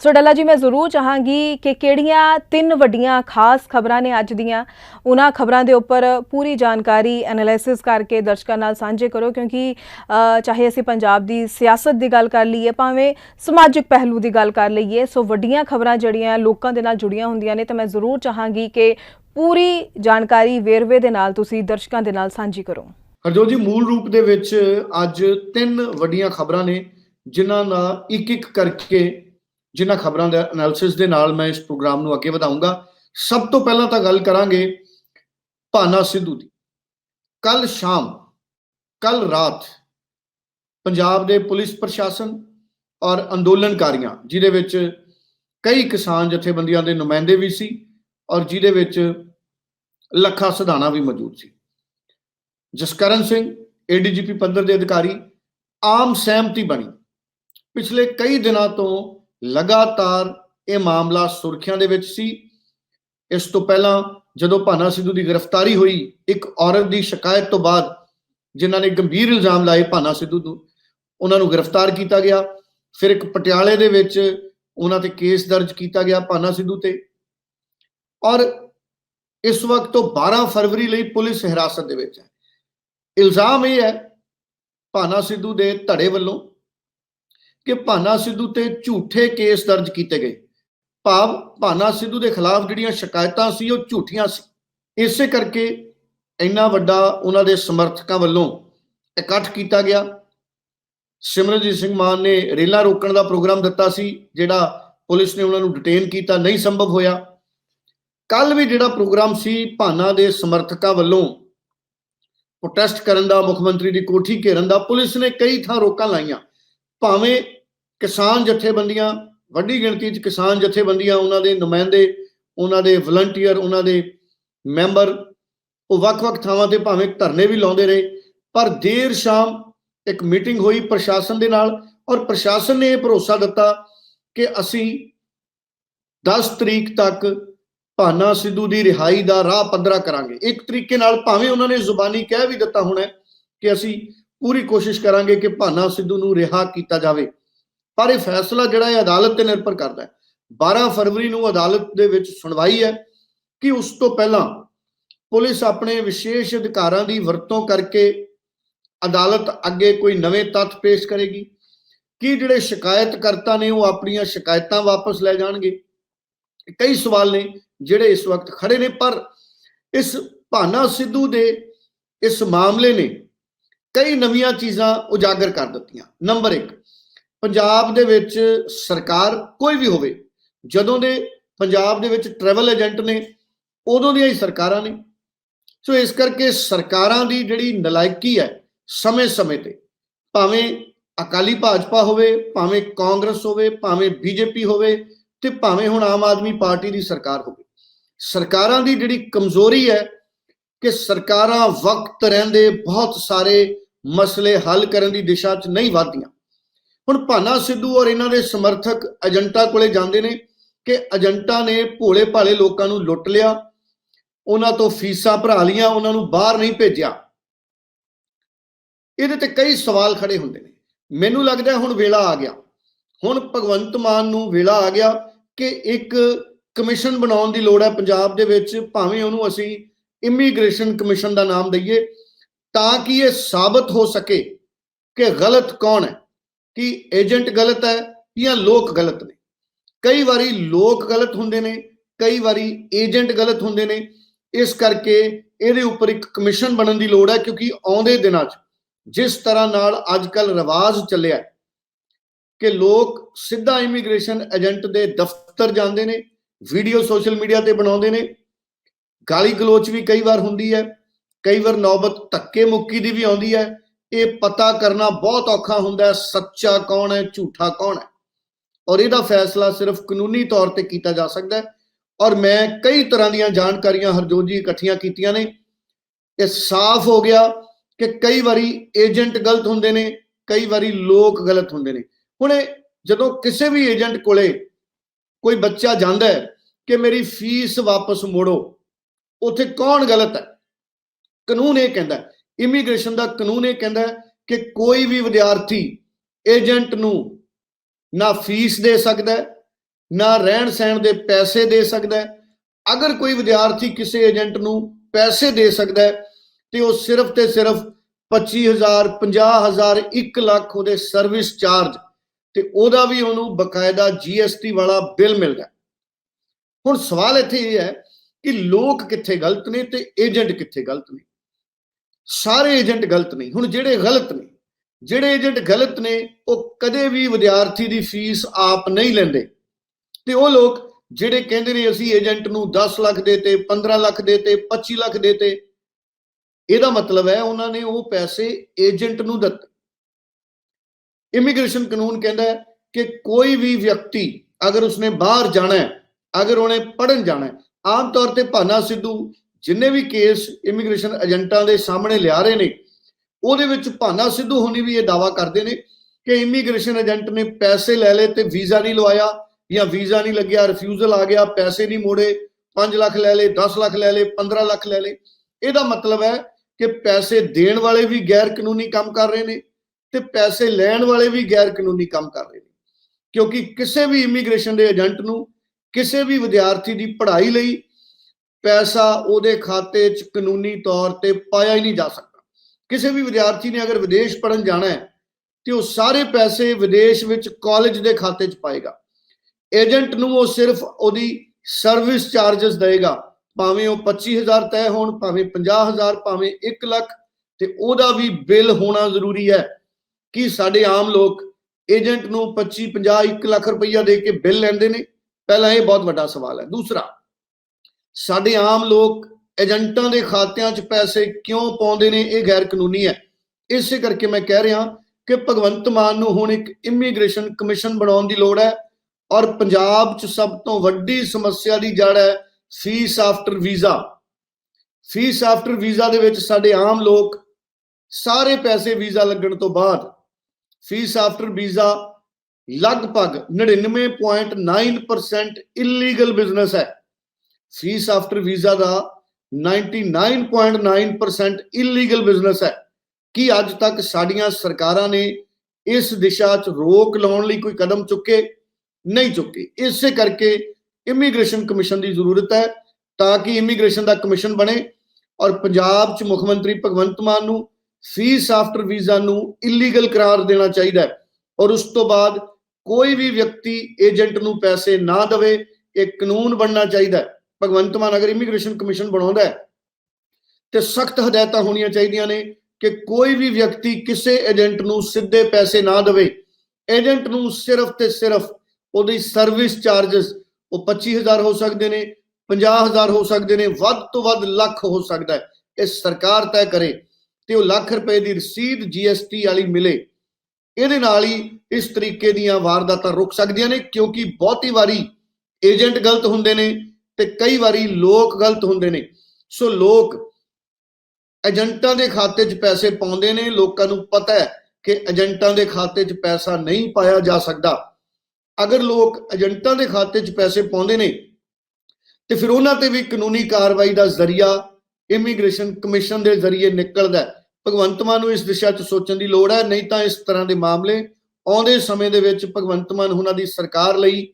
ਸੋ ਡੱਲਾ ਜੀ, ਮੈਂ ਜ਼ਰੂਰ ਚਾਹਾਂਗੀ ਕਿ ਕਿਹੜੀਆਂ ਤਿੰਨ ਵੱਡੀਆਂ ਖਾਸ ਖਬਰਾਂ ਨੇ ਅੱਜ ਦੀਆਂ, ਉਹਨਾਂ ਖਬਰਾਂ ਦੇ ਉੱਪਰ ਪੂਰੀ ਜਾਣਕਾਰੀ ਐਨਾਲਿਸਿਸ ਕਰਕੇ ਦਰਸ਼ਕਾਂ ਨਾਲ ਸਾਂਝੇ ਕਰੋ, ਕਿਉਂਕਿ ਚਾਹੇ ਅਸੀਂ ਪੰਜਾਬ ਦੀ ਸਿਆਸਤ ਦੀ ਗੱਲ ਕਰ ਲਈਏ, ਭਾਵੇਂ ਸਮਾਜਿਕ ਪਹਿਲੂ ਦੀ ਗੱਲ ਕਰ ਲਈਏ, ਸੋ ਵੱਡੀਆਂ ਖਬਰਾਂ ਜਿਹੜੀਆਂ ਲੋਕਾਂ ਦੇ ਨਾਲ ਜੁੜੀਆਂ ਹੁੰਦੀਆਂ ਨੇ, ਤਾਂ ਮੈਂ ਜ਼ਰੂਰ ਚਾਹਾਂਗੀ ਕਿ ਪੂਰੀ ਜਾਣਕਾਰੀ ਵੇਰਵੇ ਦੇ ਨਾਲ ਤੁਸੀਂ ਦਰਸ਼ਕਾਂ ਦੇ ਨਾਲ ਸਾਂਝੀ ਕਰੋ। ਹਰਜੋਤ ਜੀ, ਮੂਲ ਰੂਪ ਦੇ ਵਿੱਚ ਅੱਜ ਤਿੰਨ ਵੱਡੀਆਂ ਖਬਰਾਂ ਨੇ, ਜਿਨ੍ਹਾਂ ਦਾ ਇੱਕ ਇੱਕ ਕਰਕੇ ਜਿਨ੍ਹਾਂ ਖਬਰਾਂ ਦਾ ਐਨਾਲਿਸਿਸ ਦੇ ਨਾਲ ਮੈਂ ਇਸ ਪ੍ਰੋਗਰਾਮ ਨੂੰ ਅੱਗੇ ਵਧਾਉਂਗਾ ਸਭ ਤੋਂ ਪਹਿਲਾਂ ਤਾਂ ਗੱਲ ਕਰਾਂਗੇ ਭਾਨਾ ਸਿੱਧੂ ਦੀ। ਕੱਲ ਸ਼ਾਮ ਕੱਲ ਰਾਤ ਪੰਜਾਬ ਦੇ ਪੁਲਿਸ ਪ੍ਰਸ਼ਾਸਨ ਔਰ ਅੰਦੋਲਨਕਾਰੀਆਂ, ਜਿਹਦੇ ਵਿੱਚ ਕਈ ਕਿਸਾਨ ਜਥੇਬੰਦੀਆਂ ਦੇ ਨੁਮਾਇੰਦੇ ਵੀ ਸੀ ਔਰ ਜਿਹਦੇ ਵਿੱਚ ਲੱਖਾ ਸਧਾਣਾ ਵੀ ਮੌਜੂਦ ਸੀ। ਜਸਕਰਨ ਸਿੰਘ ਏਡੀਜੀਪੀ ਪੱਧਰ ਦੇ ਅਧਿਕਾਰੀ, ਆਮ ਸਹਿਮਤੀ ਬਣੀ। ਪਿਛਲੇ ਕਈ ਦਿਨਾਂ ਤੋਂ ਲਗਾਤਾਰ ਇਹ ਮਾਮਲਾ ਸੁਰਖੀਆਂ ਦੇ ਵਿੱਚ ਸੀ। ਇਸ ਤੋਂ ਪਹਿਲਾਂ ਜਦੋਂ ਭਾਨਾ ਸਿੱਧੂ ਦੀ ਗ੍ਰਿਫਤਾਰੀ ਹੋਈ, ਇੱਕ ਔਰਤ ਦੀ ਸ਼ਿਕਾਇਤ ਤੋਂ ਬਾਅਦ ਜਿਨ੍ਹਾਂ ਨੇ ਗੰਭੀਰ ਇਲਜ਼ਾਮ ਲਾਏ ਭਾਨਾ ਸਿੱਧੂ ਨੂੰ, ਉਹਨਾਂ ਨੂੰ ਗ੍ਰਿਫਤਾਰ ਕੀਤਾ ਗਿਆ। ਫਿਰ ਇੱਕ ਪਟਿਆਲੇ ਦੇ ਵਿੱਚ ਉਹਨਾਂ ਤੇ ਕੇਸ ਦਰਜ ਕੀਤਾ ਗਿਆ ਭਾਨਾ ਸਿੱਧੂ ਤੇ। ਔਰ ਇਸ ਵਕਤ ਤੋਂ 12 ਫਰਵਰੀ ਲਈ ਪੁਲਿਸ ਹਿਰਾਸਤ ਦੇ ਵਿੱਚ ਹੈ। ਇਲਜ਼ਾਮ ਇਹ ਹੈ, ਭਾਨਾ ਸਿੱਧੂ ਦੇ ਧੜੇ ਵੱਲੋਂ ਕਿ ਭਾਨਾ ਸਿੱਧੂ ਤੇ ਝੂਠੇ ਕੇਸ ਦਰਜ ਕੀਤੇ ਗਏ। ਭਾਵ ਭਾਨਾ ਸਿੱਧੂ ਦੇ ਖਿਲਾਫ ਜਿਹੜੀਆਂ ਸ਼ਿਕਾਇਤਾਂ ਸੀ, ਉਹ ਝੂਠੀਆਂ ਸੀ। ਇਸੇ ਕਰਕੇ ਇੰਨਾ ਵੱਡਾ ਉਹਨਾਂ ਦੇ ਸਮਰਥਕਾਂ ਵੱਲੋਂ ਇਕੱਠ ਕੀਤਾ ਗਿਆ। ਸਿਮਰਨਜੀਤ ਸਿੰਘ ਮਾਨ ਨੇ ਰੇਲਾ ਰੋਕਣ ਦਾ ਪ੍ਰੋਗਰਾਮ ਦਿੱਤਾ ਸੀ, ਜਿਹੜਾ ਪੁਲਿਸ ਨੇ ਉਹਨਾਂ ਨੂੰ ਡਿਟੇਨ ਕੀਤਾ, ਨਹੀਂ ਸੰਭਵ ਹੋਇਆ। ਕੱਲ ਵੀ ਜਿਹੜਾ ਪ੍ਰੋਗਰਾਮ ਸੀ, ਭਾਨਾ ਦੇ ਸਮਰਥਕਾਂ ਵੱਲੋਂ ਪ੍ਰੋਟੈਸਟ ਕਰਨ ਦਾ, ਮੁੱਖ ਮੰਤਰੀ ਦੀ ਕੋਠੀ ਘੇਰਨ ਦਾ, ਪੁਲਿਸ ਨੇ ਕਈ ਥਾਂ ਰੋਕਾਂ ਲਾਈਆਂ। ਭਾਵੇਂ ਕਿਸਾਨ ਜਥੇਬੰਦੀਆਂ, ਵੱਡੀ ਗਿਣਤੀ 'ਚ ਕਿਸਾਨ ਜਥੇਬੰਦੀਆਂ, ਉਹਨਾਂ ਦੇ ਨੁਮਾਇੰਦੇ, ਉਹਨਾਂ ਦੇ ਵਲੰਟੀਅਰ ਉਹਨਾਂ ਦੇ ਮੈਂਬਰ, ਉਹ ਵੱਖ-ਵੱਖ ਥਾਵਾਂ ਤੇ ਭਾਵੇਂ ਧਰਨੇ ਵੀ ਲਾਉਂਦੇ ਰਹੇ, ਪਰ ਦੇਰ ਸ਼ਾਮ ਇੱਕ ਮੀਟਿੰਗ ਹੋਈ ਪ੍ਰਸ਼ਾਸਨ ਦੇ ਨਾਲ ਔਰ ਪ੍ਰਸ਼ਾਸਨ ਨੇ ਇਹ ਭਰੋਸਾ ਦਿੱਤਾ ਕਿ ਅਸੀਂ 10 ਤਰੀਕ ਤੱਕ ਭਾਨਾ ਸਿੱਧੂ ਦੀ ਰਿਹਾਈ ਦਾ ਰਾਹ ਪੱਧਰਾ ਕਰਾਂਗੇ। ਇੱਕ ਤਰੀਕੇ ਨਾਲ ਭਾਵੇਂ ਉਹਨਾਂ ਨੇ ਜ਼ੁਬਾਨੀ ਕਹਿ ਵੀ ਦਿੱਤਾ ਹੋਣਾ ਕਿ ਅਸੀਂ ਪੂਰੀ ਕੋਸ਼ਿਸ਼ ਕਰਾਂਗੇ ਕਿ ਭਾਨਾ ਸਿੱਧੂ ਨੂੰ ਰਿਹਾ ਕੀਤਾ ਜਾਵੇ। ਪਰ ਇਹ ਫੈਸਲਾ ਜਿਹੜਾ ਹੈ ਅਦਾਲਤ ਤੇ ਨਿਰਭਰ ਕਰਦਾ ਹੈ। 12 ਫਰਵਰੀ ਨੂੰ ਅਦਾਲਤ ਦੇ ਵਿੱਚ ਸੁਣਵਾਈ ਹੈ ਕਿ ਉਸ ਤੋਂ ਪਹਿਲਾਂ ਪੁਲਿਸ ਆਪਣੇ ਵਿਸ਼ੇਸ਼ ਅਧਿਕਾਰਾਂ ਦੀ ਵਰਤੋਂ ਕਰਕੇ ਅਦਾਲਤ ਅੱਗੇ ਕੋਈ ਨਵੇਂ ਤੱਥ ਪੇਸ਼ ਕਰੇਗੀ। ਕੀ ਜਿਹੜੇ ਸ਼ਿਕਾਇਤਕਰਤਾ ਨੇ ਉਹ ਆਪਣੀਆਂ ਸ਼ਿਕਾਇਤਾਂ ਵਾਪਸ ਲੈ ਜਾਣਗੇ? ਕਈ ਸਵਾਲ ਨੇ ਜਿਹੜੇ ਇਸ ਵਕਤ ਖੜੇ ਨੇ, ਪਰ ਇਸ ਭਾਨਾ ਸਿੱਧੂ ਦੇ ਇਸ ਮਾਮਲੇ ਨੇ ਕਈ ਨਵੀਆਂ ਚੀਜ਼ਾਂ ਉਜਾਗਰ ਕਰ ਦਿੱਤੀਆਂ। ਨੰਬਰ 1 ਪੰਜਾਬ ਦੇ ਵਿੱਚ ਸਰਕਾਰ ਕੋਈ ਵੀ ਹੋਵੇ, ਜਦੋਂ ਦੇ ਪੰਜਾਬ ਦੇ ਵਿੱਚ ਟਰੈਵਲ ਏਜੰਟ ਨੇ, ਉਦੋਂ ਦੀਆਂ ਹੀ ਸਰਕਾਰਾਂ ਨੇ। ਸੋ ਇਸ ਕਰਕੇ ਸਰਕਾਰਾਂ ਦੀ ਜਿਹੜੀ ਨਲਾਇਕੀ ਹੈ, ਸਮੇਂ-ਸਮੇਂ ਤੇ, ਭਾਵੇਂ ਅਕਾਲੀ ਭਾਜਪਾ ਹੋਵੇ, ਭਾਵੇਂ ਕਾਂਗਰਸ ਹੋਵੇ, ਭਾਵੇਂ ਬੀਜੇਪੀ ਹੋਵੇ, ਤੇ ਭਾਵੇਂ ਹੁਣ ਆਮ ਆਦਮੀ ਪਾਰਟੀ ਦੀ ਸਰਕਾਰ ਹੋਵੇ, ਸਰਕਾਰਾਂ ਦੀ ਜਿਹੜੀ ਕਮਜ਼ੋਰੀ ਹੈ ਕਿ ਸਰਕਾਰਾਂ ਵਕਤ ਰਹਿੰਦੇ ਬਹੁਤ ਸਾਰੇ ਮਸਲੇ ਹੱਲ ਕਰਨ ਦੀ ਦਿਸ਼ਾ 'ਚ ਨਹੀਂ ਵਧਦੀਆਂ। ਹੁਣ ਭਾਨਾ ਸਿੱਧੂ ਔਰ ਇਹਨਾਂ ਦੇ ਸਮਰਥਕ ਏਜੰਟਾਂ ਕੋਲੇ ਜਾਂਦੇ ਨੇ ਕਿ ਏਜੰਟਾਂ ਨੇ ਭੋਲੇ ਭਾਲੇ ਲੋਕਾਂ ਨੂੰ ਲੁੱਟ ਲਿਆ, ਉਹਨਾਂ ਤੋਂ ਫੀਸਾਂ ਭਰਾ ਲੀਆਂ ਉਹਨਾਂ ਨੂੰ ਬਾਹਰ ਨਹੀਂ ਭੇਜਿਆ। ਇਹਦੇ ਤੇ ਕਈ ਸਵਾਲ ਖੜੇ ਹੁੰਦੇ ਨੇ। ਮੈਨੂੰ ਲੱਗਦਾ ਹੁਣ ਵੇਲਾ ਆ ਗਿਆ। ਹੁਣ ਭਗਵੰਤ ਮਾਨ ਨੂੰ ਵੇਲਾ ਆ ਗਿਆ ਕਿ ਇੱਕ ਕਮਿਸ਼ਨ ਬਣਾਉਣ ਦੀ ਲੋੜ ਹੈ ਪੰਜਾਬ ਦੇ ਵਿੱਚ, ਭਾਵੇਂ ਉਹਨੂੰ ਅਸੀਂ ਇਮੀਗ੍ਰੇਸ਼ਨ ਕਮਿਸ਼ਨ ਦਾ ਨਾਮ ਦਈਏ, ਤਾਂ ਕਿ ਇਹ ਸਾਬਤ ਹੋ ਸਕੇ ਕਿ ਗਲਤ ਕੌਣ ਹੈ। ਕਿ ਏਜੰਟ ਗਲਤ ਹੈ ਜਾਂ ਲੋਕ ਗਲਤ ਨੇ। ਕਈ ਵਾਰੀ ਲੋਕ ਗਲਤ ਹੁੰਦੇ ਨੇ, ਕਈ ਵਾਰੀ ਏਜੰਟ ਗਲਤ ਹੁੰਦੇ ਨੇ। ਇਸ ਕਰਕੇ ਇਹਦੇ ਉੱਪਰ ਇੱਕ ਕਮਿਸ਼ਨ ਬਣਨ ਦੀ ਲੋੜ ਹੈ ਕਿਉਂਕਿ ਆਉਂਦੇ ਦਿਨਾਂ 'ਚ ਜਿਸ ਤਰ੍ਹਾਂ ਨਾਲ ਅੱਜ ਕੱਲ ਰਿਵਾਜ ਚੱਲਿਆ ਕਿ ਲੋਕ ਸਿੱਧਾ ਇਮੀਗ੍ਰੇਸ਼ਨ ਏਜੰਟ ਦੇ ਦਫ਼ਤਰ ਜਾਂਦੇ ਨੇ, ਵੀਡੀਓ ਸੋਸ਼ਲ ਮੀਡੀਆ ਤੇ ਬਣਾਉਂਦੇ ਨੇ। ਗਾਲੀ ਗਲੋਚ ਵੀ ਕਈ ਵਾਰ ਹੁੰਦੀ ਹੈ, ਕਈ ਵਾਰ ਨੌਬਤ ਧੱਕੇ ਮੁੱਕੀ ਦੀ ਵੀ ਆਉਂਦੀ ਹੈ। ਇਹ ਪਤਾ ਕਰਨਾ ਬਹੁਤ ਔਖਾ ਹੁੰਦਾ ਹੈ, ਸੱਚਾ ਕੌਣ ਹੈ, ਝੂਠਾ ਕੌਣ ਹੈ? ਔਰ ਇਹਦਾ ਫੈਸਲਾ ਸਿਰਫ ਕਾਨੂੰਨੀ ਤੌਰ ਤੇ ਕੀਤਾ ਜਾ ਸਕਦਾ ਹੈ। ਔਰ ਮੈਂ ਕਈ ਤਰ੍ਹਾਂ ਦੀਆਂ ਜਾਣਕਾਰੀਆਂ ਹਰਜੋਤ ਜੀ ਇਕੱਠੀਆਂ ਕੀਤੀਆਂ ਨੇ। ਇਹ ਸਾਫ਼ ਹੋ ਗਿਆ ਕਿ ਕਈ ਵਾਰੀ ਏਜੰਟ ਗਲਤ ਹੁੰਦੇ ਨੇ, ਕਈ ਵਾਰੀ ਲੋਕ ਗਲਤ ਹੁੰਦੇ ਨੇ। ਹੁਣ ਜਦੋਂ ਕਿਸੇ ਵੀ ਏਜੰਟ ਕੋਲੇ ਕੋਈ ਬੱਚਾ ਜਾਂਦਾ ਹੈ ਕਿ ਮੇਰੀ ਫੀਸ ਵਾਪਸ ਮੋੜੋ, ਉੱਥੇ ਕੌਣ ਗਲਤ ਹੈ? ਕਾਨੂੰਨ ਇਹ ਕਹਿੰਦਾ ਇਮੀਗ੍ਰੇਸ਼ਨ ਦਾ ਕਾਨੂੰਨ ਇਹ ਕਹਿੰਦਾ ਕਿ ਕੋਈ ਵੀ ਵਿਦਿਆਰਥੀ ਏਜੰਟ ਨੂੰ ਨਾ ਫੀਸ ਦੇ ਸਕਦਾ ਨਾ ਰਹਿਣ ਸਹਿਣ ਦੇ ਪੈਸੇ ਦੇ ਸਕਦਾ ਅਗਰ ਕੋਈ ਵਿਦਿਆਰਥੀ ਕਿਸੇ ਏਜੰਟ ਨੂੰ ਪੈਸੇ ਦੇ ਸਕਦਾ ਹੈ, ਤੇ ਉਹ ਸਿਰਫ ਤੇ ਸਿਰਫ 25000 50000 1 ਲੱਖ ਉਹਦੇ ਸਰਵਿਸ ਚਾਰਜ ਤੇ ਉਹਦਾ ਵੀ ਉਹਨੂੰ ਬਕਾਇਦਾ ਜੀਐਸਟੀ ਵਾਲਾ ਬਿੱਲ ਮਿਲਦਾ ਹੁਣ ਸਵਾਲ ਇੱਥੇ ਇਹ ਹੈ ਕਿ ਲੋਕ ਕਿੱਥੇ ਗਲਤ ਨੇ ਤੇ ਏਜੰਟ ਕਿੱਥੇ ਗਲਤ ਨੇ? ਸਾਰੇ ਏਜੰਟ ਗਲਤ ਨਹੀਂ ਹੁਣ ਜਿਹੜੇ ਗਲਤ ਨੇ, ਜਿਹੜੇ ਏਜੰਟ ਗਲਤ ਨੇ, ਉਹ ਕਦੇ ਵੀ ਵਿਦਿਆਰਥੀ ਦੀ ਫੀਸ ਆਪ ਨਹੀਂ ਲੈਂਦੇ। ਤੇ ਉਹ ਲੋਕ ਜਿਹੜੇ ਕਹਿੰਦੇ ਨੇ ਅਸੀਂ ਏਜੰਟ ਨੂੰ 10 ਲੱਖ ਦੇਤੇ 15 ਲੱਖ ਦੇਤੇ 25 ਲੱਖ ਦੇਤੇ ਇਹਦਾ ਮਤਲਬ ਹੈ ਉਹਨਾਂ ਨੇ ਉਹ ਪੈਸੇ ਏਜੰਟ ਨੂੰ ਦਿੱਤੇ। ਇਮੀਗ੍ਰੇਸ਼ਨ ਕਾਨੂੰਨ ਕਹਿੰਦਾ ਹੈ ਕਿ ਕੋਈ ਵੀ ਵਿਅਕਤੀ ਅਗਰ ਉਸਨੇ ਬਾਹਰ ਜਾਣਾ ਹੈ, ਅਗਰ ਉਹਨੇ ਪੜਨ ਜਾਣਾ ਹੈ, ਆਮ ਤੌਰ ਤੇ ਭਾਨਾ ਸਿੱਧੂ ਜਿੰਨੇ ਵੀ ਕੇਸ ਇਮੀਗ੍ਰੇਸ਼ਨ ਏਜੰਟਾਂ ਦੇ ਸਾਹਮਣੇ ਲਿਆ ਰਹੇ ਨੇ, ਉਹਦੇ ਵਿੱਚ ਭਾਨਾ ਸਿੱਧੂ ਹੋਣੀ ਵੀ ਇਹ ਦਾਵਾ ਕਰਦੇ ਨੇ ਕਿ ਇਮੀਗ੍ਰੇਸ਼ਨ ਏਜੰਟ ਨੇ ਪੈਸੇ ਲੈ ਲਏ ਤੇ ਵੀਜ਼ਾ ਨਹੀਂ ਲਵਾਇਆ ਜਾਂ ਵੀਜ਼ਾ ਨਹੀਂ ਲੱਗਿਆ, ਰਿਫਿਊਜ਼ਲ ਆ ਗਿਆ, ਪੈਸੇ ਨਹੀਂ ਮੋੜੇ 5 ਲੱਖ ਲੈ ਲਏ 10 ਲੱਖ ਲੈ ਲਏ 15 ਲੱਖ ਲੈ ਲਏ। ਇਹਦਾ ਮਤਲਬ ਹੈ ਕਿ ਪੈਸੇ ਦੇਣ ਵਾਲੇ ਵੀ ਗੈਰ ਕਾਨੂੰਨੀ ਕੰਮ ਕਰ ਰਹੇ ਨੇ ਤੇ ਪੈਸੇ ਲੈਣ ਵਾਲੇ ਵੀ ਗੈਰ ਕਾਨੂੰਨੀ ਕੰਮ ਕਰ ਰਹੇ ਨੇ। ਕਿਉਂਕਿ ਕਿਸੇ ਵੀ ਇਮੀਗ੍ਰੇਸ਼ਨ ਦੇ ਏਜੰਟ ਨੂੰ ਕਿਸੇ ਵੀ ਵਿਦਿਆਰਥੀ ਦੀ ਪੜ੍ਹਾਈ ਲਈ ਪੈਸਾ ਉਹਦੇ ਖਾਤੇ 'ਚ ਕਾਨੂੰਨੀ ਤੌਰ ਤੇ ਪਾਇਆ ਹੀ ਨਹੀਂ ਜਾ ਸਕਦਾ। ਕਿਸੇ ਵੀ ਵਿਦਿਆਰਥੀ ਨੇ ਅਗਰ ਵਿਦੇਸ਼ ਪੜਨ ਜਾਣਾ ਹੈ, ਤੇ ਉਹ ਸਾਰੇ ਪੈਸੇ ਵਿਦੇਸ਼ ਵਿੱਚ ਕਾਲਜ ਦੇ ਖਾਤੇ 'ਚ ਪਾਏਗਾ। ਏਜੰਟ ਨੂੰ ਉਹ ਸਿਰਫ ਉਹਦੀ ਸਰਵਿਸ ਚਾਰजेस ਦੇਗਾ ਭਾਵੇਂ ਉਹ 25000 ਤੈਅ ਹੋਣ, ਭਾਵੇਂ 50000 ਭਾਵੇਂ 1 ਲੱਖ, ਤੇ ਉਹਦਾ ਵੀ ਬਿੱਲ ਹੋਣਾ ਜ਼ਰੂਰੀ ਹੈ ਕਿ ਸਾਡੇ ਆਮ ਲੋਕ ਏਜੰਟ ਨੂੰ 25 50 1 ਲੱਖ ਰੁਪਈਆ ਦੇ ਕੇ ਬਿੱਲ ਲੈਂਦੇ ਨੇ। ਪਹਿਲਾ ਇਹ ਬਹੁਤ ਵੱਡਾ ਸਵਾਲ ਹੈ। ਦੂਸਰਾ ਸਾਡੇ ਆਮ ਲੋਕ ਏਜੰਟਾਂ ਦੇ ਖਾਤਿਆਂ 'ਚ ਪੈਸੇ ਕਿਉਂ ਪਾਉਂਦੇ ਨੇ, ਇਹ ਗੈਰ ਕਾਨੂੰਨੀ ਹੈ। ਇਸੇ ਕਰਕੇ ਮੈਂ ਕਹਿ ਰਿਹਾ ਕਿ ਭਗਵੰਤ ਮਾਨ ਨੂੰ ਹੁਣ ਇੱਕ ਇਮੀਗ੍ਰੇਸ਼ਨ ਕਮਿਸ਼ਨ ਬਣਾਉਣ ਦੀ ਲੋੜ ਹੈ ਔਰ ਪੰਜਾਬ 'ਚ ਸਭ ਤੋਂ ਵੱਡੀ ਸਮੱਸਿਆ ਦੀ ਜੜ ਹੈ fees after visa fees after visa ਦੇ ਵਿੱਚ ਸਾਡੇ ਆਮ ਲੋਕ ਸਾਰੇ ਪੈਸੇ ਵੀਜ਼ਾ ਲੱਗਣ ਤੋਂ ਬਾਅਦ ਫੀਸ ਆਫਟਰ ਵੀਜ਼ਾ ਲਗਭਗ 99.9% ਇਲੀਗਲ ਬਿਜ਼ਨਸ ਹੈ। ਫੀਸ ਆਫਟਰ ਵੀਜ਼ਾ ਦਾ 99.9% ਇਲੀਗਲ ਬਿਜ਼ਨਸ ਹੈ। ਕੀ ਅੱਜ ਤੱਕ ਸਾਡੀਆਂ ਸਰਕਾਰਾਂ ਨੇ ਇਸ ਦਿਸ਼ਾ 'ਚ ਰੋਕ ਲਾਉਣ ਲਈ ਕੋਈ ਕਦਮ ਚੁੱਕੇ? ਨਹੀਂ ਚੁੱਕੇ। ਇਸੇ ਕਰਕੇ ਇਮੀਗ੍ਰੇਸ਼ਨ ਕਮਿਸ਼ਨ ਦੀ ਜ਼ਰੂਰਤ ਹੈ ਤਾਂ ਕਿ ਇਮੀਗ੍ਰੇਸ਼ਨ ਦਾ ਕਮਿਸ਼ਨ ਬਣੇ ਔਰ ਪੰਜਾਬ 'ਚ ਮੁੱਖ ਮੰਤਰੀ ਭਗਵੰਤ ਮਾਨ ਨੂੰ ਫੀਸ ਆਫਟਰ ਵੀਜ਼ਾ ਨੂੰ ਇਲੀਗਲ ਕਰਾਰ ਦੇਣਾ ਚਾਹੀਦਾ ਹੈ ਔਰ ਉਸ ਤੋਂ ਬਾਅਦ ਕੋਈ ਵੀ ਵਿਅਕਤੀ ਏਜੰਟ ਨੂੰ ਪੈਸੇ ਨਾ ਦੇਵੇ, ਇਹ ਕਾਨੂੰਨ ਬਣਨਾ ਚਾਹੀਦਾ ਹੈ। ਭਗਵੰਤ ਮਾਨ ਅਗਰ ਇਮੀਗ੍ਰੇਸ਼ਨ ਕਮਿਸ਼ਨ ਬਣਾਉਂਦਾ ਹੈ, ਤੇ ਸਖਤ ਹਦਾਇਤਾਂ ਹੋਣੀਆਂ ਚਾਹੀਦੀਆਂ ਨੇ ਕਿ ਕੋਈ ਵੀ ਵਿਅਕਤੀ ਕਿਸੇ ਏਜੰਟ ਨੂੰ ਸਿੱਧੇ ਪੈਸੇ ਨਾ ਦੇਵੇ। ਏਜੰਟ ਨੂੰ ਸਿਰਫ ਤੇ ਸਿਰਫ ਉਹਦੀ ਸਰਵਿਸ ਚਾਰजेस ਉਹ 25000 ਹੋ ਸਕਦੇ ਨੇ 50000 ਹੋ ਸਕਦੇ ਨੇ, ਵੱਧ ਤੋਂ ਵੱਧ ਲੱਖ ਹੋ ਸਕਦਾ ਹੈ। ਇਹ ਸਰਕਾਰ ਤੈਅ ਕਰੇ ਤੇ ਉਹ ਲੱਖ ਰੁਪਏ ਦੀ ਰਸੀਦ ਜੀਐਸਟੀ ਵਾਲੀ ਮਿਲੇ। ਇਹਦੇ ਨਾਲ ਹੀ ਇਸ ਤਰੀਕੇ ਦੀਆਂ ਵਾਰਦਾਤਾਂ ਰੁਕ ਸਕਦੀਆਂ ਨੇ ਕਿਉਂਕਿ ਬਹੁਤੀ ਵਾਰੀ ਏਜੰਟ ਗਲਤ ਹੁੰਦੇ ਨੇ ਤੇ ਕਈ ਵਾਰੀ ਲੋਕ ਗਲਤ ਹੁੰਦੇ ਨੇ। ਸੋ ਲੋਕ ਏਜੰਟਾਂ ਦੇ ਖਾਤੇ 'ਚ ਪੈਸੇ ਪਾਉਂਦੇ ਨੇ। ਲੋਕਾਂ ਨੂੰ ਪਤਾ ਹੈ ਕਿ ਏਜੰਟਾਂ ਦੇ ਖਾਤੇ 'ਚ ਪੈਸਾ ਨਹੀਂ ਪਾਇਆ ਜਾ ਸਕਦਾ। ਅਗਰ ਲੋਕ ਏਜੰਟਾਂ ਦੇ ਖਾਤੇ 'ਚ ਪੈਸੇ ਪਾਉਂਦੇ ਨੇ, ਤੇ ਫਿਰ ਉਹਨਾਂ ਤੇ ਵੀ ਕਾਨੂੰਨੀ ਕਾਰਵਾਈ ਦਾ ਜ਼ਰੀਆ, ਇਮੀਗ੍ਰੇਸ਼ਨ ਕਮਿਸ਼ਨ ਦੇ ਜ਼ਰੀਏ ਨਿਕਲਦਾ ਹੈ। ਭਗਵੰਤ ਮਾਨ ਨੂੰ ਇਸ ਦਿਸ਼ਾ 'ਚ ਸੋਚਣ ਦੀ ਲੋੜ ਹੈ। ਨਹੀਂ ਤਾਂ ਇਸ ਤਰ੍ਹਾਂ ਦੇ ਮਾਮਲੇ ਆਉਂਦੇ ਸਮੇਂ ਦੇ ਵਿੱਚ ਭਗਵੰਤ ਮਾਨ ਉਹਨਾਂ ਦੀ ਸਰਕਾਰ ਲਈ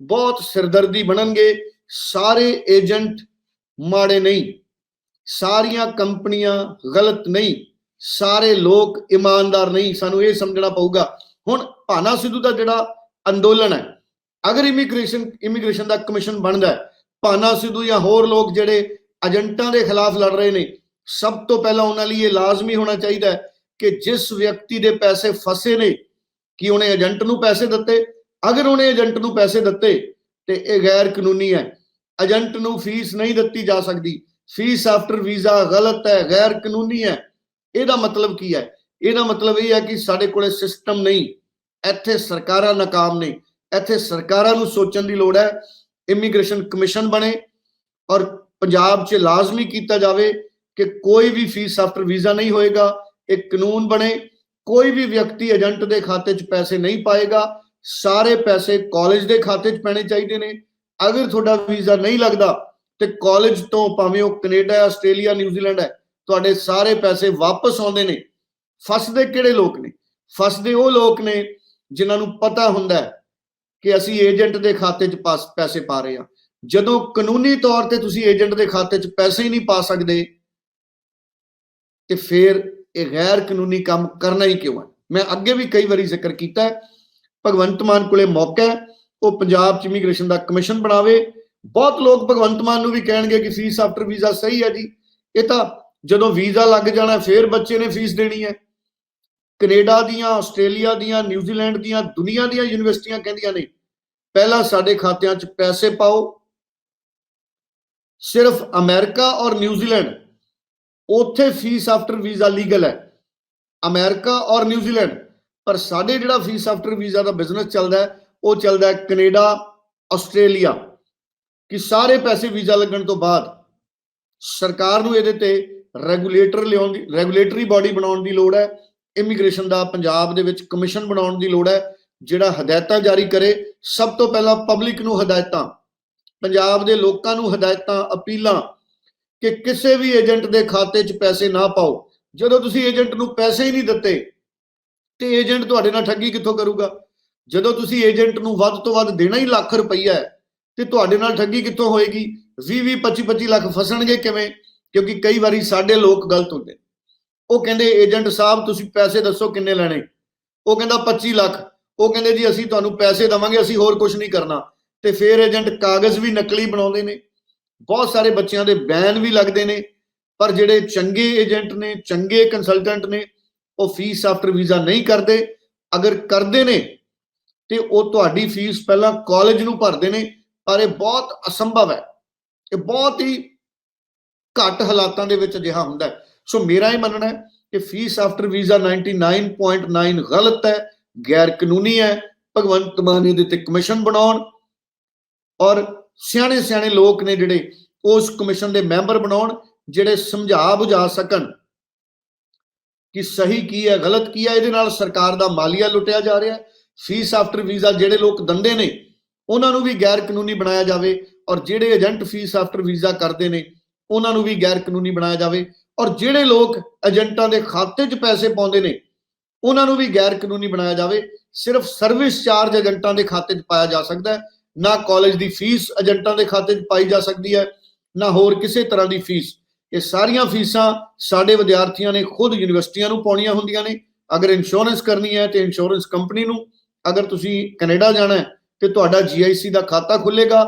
ਬਹੁਤ ਸਿਰਦਰਦੀ ਬਣਨਗੇ। ਸਾਰੇ ਏਜੰਟ ਮਾੜੇ ਨਹੀਂ, ਸਾਰੀਆਂ ਕੰਪਨੀਆਂ ਗਲਤ ਨਹੀਂ, ਸਾਰੇ ਲੋਕ ਇਮਾਨਦਾਰ ਨਹੀਂ, ਸਾਨੂੰ ਇਹ ਸਮਝਣਾ ਪਊਗਾ। ਹੁਣ ਭਾਨਾ ਸਿੱਧੂ ਦਾ ਜਿਹੜਾ ਅੰਦੋਲਨ ਹੈ, ਅਗਰ ਇਮੀਗ੍ਰੇਸ਼ਨ ਇਮੀਗ੍ਰੇਸ਼ਨ ਦਾ ਕਮਿਸ਼ਨ ਬਣਦਾ ਹੈ, ਭਾਨਾ ਸਿੱਧੂ ਜਾਂ ਹੋਰ ਲੋਕ ਜਿਹੜੇ ਏਜੰਟਾਂ ਦੇ ਖਿਲਾਫ ਲੜ ਰਹੇ ਨੇ, ਸਭ ਤੋਂ ਪਹਿਲਾਂ ਉਹਨਾਂ ਲਈ ਇਹ ਲਾਜ਼ਮੀ ਹੋਣਾ ਚਾਹੀਦਾ ਹੈ ਕਿ ਜਿਸ ਵਿਅਕਤੀ ਦੇ ਪੈਸੇ ਫਸੇ ਨੇ, ਕਿ ਉਹਨੇ ਏਜੰਟ ਨੂੰ ਪੈਸੇ ਦਿੱਤੇ। ਅਗਰ ਉਹਨੇ ਏਜੰਟ ਨੂੰ ਪੈਸੇ ਦਿੱਤੇ, ਤੇ ਇਹ ਗੈਰ ਕਾਨੂੰਨੀ ਹੈ। ਏਜੰਟ ਨੂੰ ਫੀਸ ਨਹੀਂ ਦਿੱਤੀ ਜਾ ਸਕਦੀ। ਫੀਸ ਆਫਟਰ ਵੀਜ਼ਾ ਗਲਤ ਹੈ ਗੈਰ ਕਾਨੂੰਨੀ ਹੈ। ਇਹਦਾ ਮਤਲਬ ਕੀ ਹੈ? ਇਹਦਾ ਮਤਲਬ ਇਹ ਹੈ ਕਿ ਸਾਡੇ ਕੋਲੇ ਸਿਸਟਮ ਨਹੀਂ। ਇੱਥੇ ਸਰਕਾਰਾਂ ਨਾਕਾਮ ਨੇ। ਇੱਥੇ ਸਰਕਾਰਾਂ ਨੂੰ ਸੋਚਣ ਦੀ ਲੋੜ ਹੈ ਇਮੀਗ੍ਰੇਸ਼ਨ ਕਮਿਸ਼ਨ ਬਣੇ ਔਰ ਪੰਜਾਬ 'ਚ ਲਾਜ਼ਮੀ ਕੀਤਾ ਜਾਵੇ ਕਿ ਕੋਈ ਵੀ ਫੀਸ ਆਫਟਰ ਵੀਜ਼ਾ ਨਹੀਂ ਹੋਏਗਾ ਇੱਕ ਕਾਨੂੰਨ ਬਣੇ। ਕੋਈ ਵੀ ਵਿਅਕਤੀ ਏਜੰਟ ਦੇ ਖਾਤੇ 'ਚ ਪੈਸੇ ਨਹੀਂ ਪਾਏਗਾ, ਸਾਰੇ ਪੈਸੇ ਕਾਲਜ ਦੇ ਖਾਤੇ 'ਚ ਪੈਣੇ ਚਾਹੀਦੇ ਨੇ। ਅਗਰ ਤੁਹਾਡਾ ਵੀਜ਼ਾ ਨਹੀਂ ਲੱਗਦਾ ਤੇ ਕਾਲਜ ਤੋਂ ਭਾਵੇਂ ਉਹ ਕੈਨੇਡਾ ਆਸਟ੍ਰੇਲੀਆ ਨਿਊਜ਼ੀਲੈਂਡ ਹੈ, ਤੁਹਾਡੇ ਸਾਰੇ ਪੈਸੇ ਵਾਪਸ ਆਉਂਦੇ ਨੇ। ਫਸਦੇ ਕਿਹੜੇ ਲੋਕ ਨੇ? ਫਸਦੇ ਉਹ ਲੋਕ ਨੇ ਜਿਨ੍ਹਾਂ ਨੂੰ ਪਤਾ ਹੁੰਦਾ ਕਿ ਅਸੀਂ ਏਜੰਟ ਦੇ ਖਾਤੇ 'ਚ ਪਾਸ ਪੈਸੇ ਪਾ ਰਹੇ ਹਾਂ। ਜਦੋਂ ਕਾਨੂੰਨੀ ਤੌਰ ਤੇ ਤੁਸੀਂ ਏਜੰਟ ਦੇ ਖਾਤੇ 'ਚ ਪੈਸੇ ਹੀ ਨਹੀਂ ਪਾ ਸਕਦੇ, ਤੇ ਫਿਰ ਇਹ ਗੈਰ ਕਾਨੂੰਨੀ ਕੰਮ ਕਰਨਾ ਹੀ ਕਿਉਂ ਹੈ? ਮੈਂ ਅੱਗੇ ਵੀ ਕਈ ਵਾਰੀ ਜ਼ਿਕਰ ਕੀਤਾ ਹੈ। ਭਗਵੰਤ ਮਾਨ ਕੋਲੇ ਮੌਕਾ ਹੈ। ਉਹ ਪੰਜਾਬ 'ਚ ਇਮੀਗ੍ਰੇਸ਼ਨ ਦਾ ਕਮਿਸ਼ਨ ਬਣਾਵੇ। ਬਹੁਤ ਲੋਕ ਭਗਵੰਤ ਮਾਨ ਨੂੰ ਵੀ ਕਹਿਣਗੇ ਕਿ ਫੀਸ ਆਫਟਰ ਵੀਜ਼ਾ ਸਹੀ ਹੈ ਜੀ। ਇਹ ਤਾਂ ਜਦੋਂ ਵੀਜ਼ਾ ਲੱਗ ਜਾਣਾ, ਫਿਰ ਬੱਚੇ ਨੇ ਫੀਸ ਦੇਣੀ ਹੈ। ਕੈਨੇਡਾ ਦੀਆਂ, ਆਸਟ੍ਰੇਲੀਆ ਦੀਆਂ ਨਿਊਜ਼ੀਲੈਂਡ ਦੀਆਂ, ਦੁਨੀਆ ਦੀਆਂ ਯੂਨੀਵਰਸਿਟੀਆਂ ਕਹਿੰਦੀਆਂ ਨੇ, ਪਹਿਲਾਂ ਸਾਡੇ ਖਾਤਿਆਂ 'ਚ ਪੈਸੇ ਪਾਓ। ਸਿਰਫ ਅਮਰੀਕਾ ਔਰ ਨਿਊਜ਼ੀਲੈਂਡ ਉੱਥੇ ਫੀਸ ਆਫਟਰ ਵੀਜ਼ਾ ਲੀਗਲ ਹੈ। ਅਮਰੀਕਾ ਔਰ ਨਿਊਜ਼ੀਲੈਂਡ ਪਰ ਸਾਡੇ ਜਿਹੜਾ ਫੀਸ ਆਫਟਰ ਵੀਜ਼ਾ ਦਾ ਬਿਜ਼ਨਸ ਚੱਲਦਾ ਹੈ ਉਹ ਚੱਲਦਾ ਹੈ ਕੈਨੇਡਾ, ਆਸਟ੍ਰੇਲੀਆ, ਕਿ ਸਾਰੇ ਪੈਸੇ ਵੀਜ਼ਾ ਲੱਗਣ ਤੋਂ ਬਾਅਦ ਸਰਕਾਰ ਨੂੰ ਇਹਦੇ ਤੇ ਰੈਗੂਲੇਟਰ ਲਿਆਉਣ ਦੀ, ਰੈਗੂਲੇਟਰੀ ਬਾਡੀ ਬਣਾਉਣ ਦੀ ਲੋੜ ਹੈ, ਇਮੀਗ੍ਰੇਸ਼ਨ ਦਾ ਪੰਜਾਬ ਦੇ ਵਿੱਚ ਕਮਿਸ਼ਨ ਬਣਾਉਣ ਦੀ ਲੋੜ ਹੈ, ਜਿਹੜਾ ਹਦਾਇਤਾਂ ਜਾਰੀ ਕਰੇ, ਸਭ ਤੋਂ ਪਹਿਲਾਂ ਪਬਲਿਕ ਨੂੰ ਹਦਾਇਤਾਂ, ਪੰਜਾਬ ਦੇ ਲੋਕਾਂ ਨੂੰ ਹਦਾਇਤਾਂ, ਅਪੀਲਾਂ ਕਿ ਕਿਸੇ ਵੀ ਏਜੰਟ ਦੇ ਖਾਤੇ 'ਚ ਪੈਸੇ ਨਾ ਪਾਓ। ਜਦੋਂ ਤੁਸੀਂ ਏਜੰਟ ਨੂੰ ਪੈਸੇ ਹੀ ਨਹੀਂ ਦਿੱਤੇ, ਤੇ ਏਜੰਟ ਤੁਹਾਡੇ ਨਾਲ ਠੱਗੀ ਕਿੱਥੋਂ ਕਰੂਗਾ? ਜਦੋਂ ਤੁਸੀਂ ਏਜੰਟ ਨੂੰ ਵੱਧ ਤੋਂ ਵੱਧ ਦੇਣਾ ਹੀ ਲੱਖ ਰੁਪਈਆ ਹੈ, ਤੇ ਤੁਹਾਡੇ ਨਾਲ ਠੱਗੀ ਕਿੱਥੋਂ ਹੋਏਗੀ? 20 20 25 25 ਲੱਖ ਫਸਣਗੇ ਕਿਵੇਂ? ਕਿਉਂਕਿ ਕਈ ਵਾਰੀ ਸਾਡੇ ਲੋਕ ਗਲਤ ਹੁੰਦੇ ਉਹ ਕਹਿੰਦੇ ਏਜੰਟ ਸਾਹਿਬ, ਤੁਸੀਂ ਪੈਸੇ ਦੱਸੋ ਕਿੰਨੇ ਲੈਣੇ? ਉਹ ਕਹਿੰਦਾ 25 ਲੱਖ। ਉਹ ਕਹਿੰਦੇ, ਜੀ, ਅਸੀਂ ਤੁਹਾਨੂੰ ਪੈਸੇ ਦਵਾਂਗੇ, ਅਸੀਂ ਹੋਰ ਕੁਝ ਨਹੀਂ ਕਰਨਾ। ਤੇ ਫਿਰ ਏਜੰਟ ਕਾਗਜ਼ ਵੀ ਨਕਲੀ ਬਣਾਉਂਦੇ ਨੇ। ਬਹੁਤ ਸਾਰੇ ਬੱਚਿਆਂ ਦੇ ਬੈਨ ਵੀ ਲੱਗਦੇ ਨੇ। ਪਰ ਜਿਹੜੇ ਚੰਗੇ ਏਜੰਟ ਨੇ, ਚੰਗੇ ਕੰਸਲਟੈਂਟ ਨੇ, ਉਹ ਫੀਸ ਆਫਟਰ ਵੀਜ਼ਾ ਨਹੀਂ ਕਰਦੇ। ਅਗਰ ਕਰਦੇ ਨੇ ਤੇ ਉਹ ਤੁਹਾਡੀ ਫੀਸ ਪਹਿਲਾਂ ਕਾਲਜ ਨੂੰ ਭਰਦੇ ਨੇ, ਪਰ ਇਹ ਬਹੁਤ ਅਸੰਭਵ ਹੈ। ਇਹ ਬਹੁਤ ਹੀ ਘੱਟ ਹਾਲਾਤਾਂ ਦੇ ਵਿੱਚ ਅਜਿਹਾ ਹੁੰਦਾ ਹੈ। ਸੋ ਮੇਰਾ ਇਹ ਮੰਨਣਾ ਹੈ ਕਿ ਫੀਸ ਆਫਟਰ ਵੀਜ਼ਾ 99.9 ਗਲਤ ਹੈ ਗੈਰ ਕਾਨੂੰਨੀ ਹੈ, ਭਗਵੰਤ ਮਾਨ ਇਹਦੇ ਤੇ ਕਮਿਸ਼ਨ ਬਣਾਉਣ ਔਰ ਸਿਆਣੇ ਸਿਆਣੇ ਲੋਕ ਨੇ ਜਿਹੜੇ ਉਸ ਕਮਿਸ਼ਨ ਦੇ ਮੈਂਬਰ ਬਣਾਉਣ, ਜਿਹੜੇ ਸਮਝਾ ਬੁਝਾ ਸਕਣ ਕਿ ਸਹੀ ਕੀ ਹੈ, ਗਲਤ ਕੀ ਹੈ, ਇਹਦੇ ਨਾਲ ਸਰਕਾਰ ਦਾ ਮਾਲੀਆ ਲੁੱਟਿਆ ਜਾ ਰਿਹਾ ਹੈ। ਫੀਸ ਆਫਟਰ ਵੀਜ਼ਾ ਜਿਹੜੇ ਲੋਕ ਦੰਦੇ ਨੇ, ਉਹਨਾਂ ਨੂੰ ਵੀ ਗੈਰ ਕਾਨੂੰਨੀ ਬਣਾਇਆ ਜਾਵੇ ਔਰ ਜਿਹੜੇ ਏਜੰਟ ਫੀਸ ਆਫਟਰ ਵੀਜ਼ਾ ਕਰਦੇ ਨੇ, ਉਹਨਾਂ ਨੂੰ ਵੀ ਗੈਰ ਕਾਨੂੰਨੀ ਬਣਾਇਆ ਜਾਵੇ ਔਰ ਜਿਹੜੇ ਲੋਕ ਏਜੰਟਾਂ ਦੇ ਖਾਤੇ 'ਚ ਪੈਸੇ ਪਾਉਂਦੇ ਨੇ, ਉਹਨਾਂ ਨੂੰ ਵੀ ਗੈਰ ਕਾਨੂੰਨੀ ਬਣਾਇਆ ਜਾਵੇ। ਸਿਰਫ ਸਰਵਿਸ ਚਾਰਜ ਏਜੰਟਾਂ ਦੇ ਖਾਤੇ 'ਚ ਪਾਇਆ ਜਾ ਸਕਦਾ ਹੈ, ਨਾ ਕਾਲਜ ਦੀ ਫੀਸ ਏਜੰਟਾਂ ਦੇ ਖਾਤੇ 'ਚ ਪਾਈ ਜਾ ਸਕਦੀ ਹੈ, ਨਾ ਹੋਰ ਕਿਸੇ ਤਰ੍ਹਾਂ ਦੀ ਫੀਸ। ਇਹ ਸਾਰੀਆਂ ਫੀਸਾਂ ਸਾਡੇ ਵਿਦਿਆਰਥੀਆਂ ਨੇ ਖੁਦ ਯੂਨੀਵਰਸਿਟੀਆਂ ਨੂੰ ਪਾਉਣੀਆਂ ਹੁੰਦੀਆਂ ਨੇ। ਅਗਰ ਇੰਸ਼ੋਰੈਂਸ ਕਰਨੀ ਹੈ ਤੇ ਇੰਸ਼ੋਰੈਂਸ ਕੰਪਨੀ ਨੂੰ ਅਗਰ ਤੁਸੀਂ ਕੈਨੇਡਾ ਜਾਣਾ ਹੈ ਤੇ ਤੁਹਾਡਾ ਜੀਆਈਸੀ ਦਾ ਖਾਤਾ ਖੁੱਲੇਗਾ,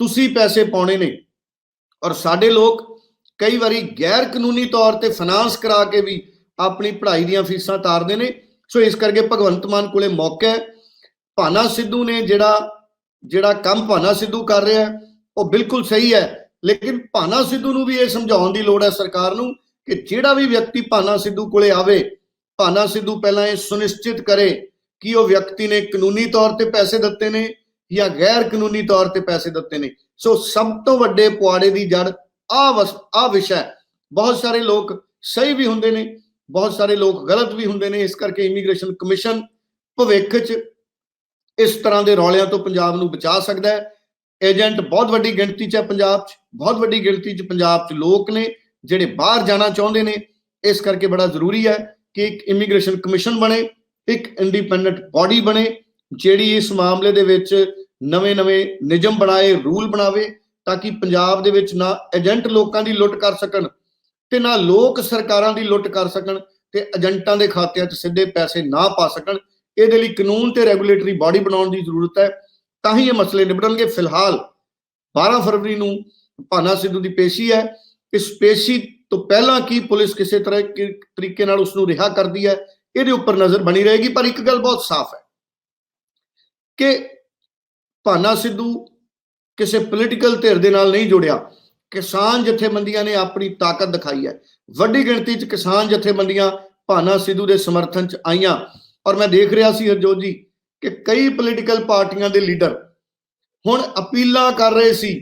ਤੁਸੀਂ ਪੈਸੇ ਪਾਉਣੇ ਨੇ। ਔਰ ਸਾਡੇ ਲੋਕ ਕਈ ਵਾਰੀ ਗੈਰ ਕਾਨੂੰਨੀ ਤੌਰ ਤੇ ਫਾਈਨਾਂਸ ਕਰਾ ਕੇ ਵੀ ਆਪਣੀ ਪੜ੍ਹਾਈ ਦੀਆਂ ਫੀਸਾਂ ਤਾਰਦੇ ਨੇ। ਸੋ ਇਸ ਕਰਕੇ ਭਗਵੰਤ ਮਾਨ ਕੋਲੇ ਮੌਕਾ ਹੈ। ਭਾਨਾ ਸਿੱਧੂ ਨੇ ਜਿਹੜਾ ਜਿਹੜਾ ਕੰਮ ਭਾਨਾ ਸਿੱਧੂ ਕਰ ਰਿਹਾ ਉਹ ਬਿਲਕੁਲ ਸਹੀ ਹੈ। ਲੇਕਿਨ ਭਾਨਾ ਸਿੱਧੂ ਨੂੰ ਵੀ ਇਹ ਸਮਝਾਉਣ ਦੀ ਲੋੜ ਹੈ ਸਰਕਾਰ ਨੂੰ ਕਿ ਜਿਹੜਾ ਵੀ ਵਿਅਕਤੀ ਭਾਨਾ ਸਿੱਧੂ ਕੋਲੇ ਆਵੇ, ਭਾਨਾ ਸਿੱਧੂ ਪਹਿਲਾਂ ਇਹ ਸੁਨਿਸ਼ਚਿਤ ਕਰੇ ਕਿ ਉਹ ਵਿਅਕਤੀ ਨੇ ਕਾਨੂੰਨੀ ਤੌਰ ਤੇ ਪੈਸੇ ਦਿੱਤੇ ਨੇ ਜਾਂ ਗੈਰ ਕਾਨੂੰਨੀ ਤੌਰ ਤੇ ਪੈਸੇ ਦਿੱਤੇ ਨੇ। ਸੋ ਸਭ ਤੋਂ ਵੱਡੇ ਪੁਆੜੇ ਦੀ ਜੜ ਆ ਆ ਵਿਸ਼ਾ ਹੈ। ਬਹੁਤ ਸਾਰੇ ਲੋਕ ਸਹੀ ਵੀ ਹੁੰਦੇ ਨੇ, ਬਹੁਤ ਸਾਰੇ ਲੋਕ ਗਲਤ ਵੀ ਹੁੰਦੇ ਨੇ। ਇਸ ਕਰਕੇ ਇਮੀਗ੍ਰੇਸ਼ਨ ਕਮਿਸ਼ਨ ਭਵਿੱਖ 'ਚ ਇਸ ਤਰ੍ਹਾਂ ਦੇ ਰੌਲਿਆਂ ਤੋਂ ਪੰਜਾਬ ਨੂੰ ਬਚਾ ਸਕਦਾ ਹੈ। ਏਜੰਟ ਬਹੁਤ ਵੱਡੀ ਗਿਣਤੀ 'ਚ ਹੈ ਪੰਜਾਬ 'ਚ, ਬਹੁਤ ਵੱਡੀ ਗਿਣਤੀ 'ਚ ਪੰਜਾਬ 'ਚ ਲੋਕ ਨੇ, ਜਿਹੜੇ ਬਾਹਰ ਜਾਣਾ ਚਾਹੁੰਦੇ ਨੇ। ਇਸ ਕਰਕੇ ਬੜਾ ਜ਼ਰੂਰੀ ਹੈ ਕਿ ਇੱਕ ਇਮੀਗ੍ਰੇਸ਼ਨ ਕਮਿਸ਼ਨ ਬਣੇ। ਇੱਕ ਇੰਡੀਪੈਂਡੈਂਟ ਬਾਡੀ ਬਣੇ, ਜਿਹੜੀ ਇਸ ਮਾਮਲੇ ਦੇ ਵਿੱਚ ਨਵੇਂ-ਨਵੇਂ ਨਿਯਮ ਬਣਾਏ ਰੂਲ ਬਣਾਵੇ, ਤਾਂ ਕਿ ਪੰਜਾਬ ਦੇ ਵਿੱਚ ਨਾ ਏਜੰਟ ਲੋਕਾਂ ਦੀ ਲੁੱਟ ਕਰ ਸਕਣ ਤੇ ਨਾ ਲੋਕ ਸਰਕਾਰਾਂ ਦੀ ਲੁੱਟ ਕਰ ਸਕਣ ਤੇ ਏਜੰਟਾਂ ਦੇ ਖਾਤਿਆਂ 'ਚ ਸਿੱਧੇ ਪੈਸੇ ਨਾ ਪਾ ਸਕਣ। ਇਹਦੇ ਲਈ ਕਾਨੂੰਨ ਤੇ ਰੈਗੂਲੇਟਰੀ ਬਾਡੀ ਬਣਾਉਣ ਦੀ ਜ਼ਰੂਰਤ ਹੈ। ਤਾਂ ਹੀ ਇਹ ਮਸਲੇ ਨਿਬੜਨਗੇ। ਫਿਲਹਾਲ 12 ਫਰਵਰੀ ਨੂੰ ਭਾਨਾ ਸਿੱਧੂ ਦੀ ਪੇਸ਼ੀ ਹੈ। ਇਸ ਪੇਸ਼ੀ ਤੋਂ ਪਹਿਲਾਂ ਕੀ ਪੁਲਿਸ ਕਿਸੇ ਤਰ੍ਹਾਂ ਤਰੀਕੇ ਨਾਲ ਉਸ ਨੂੰ ਰਿਹਾ ਕਰਦੀ ਹੈ? ਇਹਦੇ ਉੱਪਰ ਨਜ਼ਰ ਬਣੀ ਰਹੇਗੀ, ਪਰ ਇੱਕ ਗੱਲ ਬਹੁਤ ਸਾਫ਼ ਹੈ ਕਿ ਭਾਨਾ ਸਿੱਧੂ ਕਿਸੇ ਪੋਲੀਟੀਕਲ ਧਿਰ ਦੇ ਨਾਲ ਨਹੀਂ ਜੁੜਿਆ। ਕਿਸਾਨ ਜਥੇਬੰਦੀਆਂ ਨੇ ਆਪਣੀ ਤਾਕਤ ਦਿਖਾਈ ਹੈ। ਵੱਡੀ ਗਿਣਤੀ 'ਚ ਕਿਸਾਨ ਜਥੇਬੰਦੀਆਂ ਭਾਨਾ ਸਿੱਧੂ ਦੇ ਸਮਰਥਨ 'ਚ ਆਈਆਂ। ਔਰ ਮੈਂ ਦੇਖ ਰਿਹਾ ਸੀ ਹਰਜੋਤ ਜੀ ਕਿ ਕਈ ਪੋਲੀਟੀਕਲ ਪਾਰਟੀਆਂ ਦੇ ਲੀਡਰ ਹੁਣ ਅਪੀਲਾਂ ਕਰ ਰਹੇ ਸੀ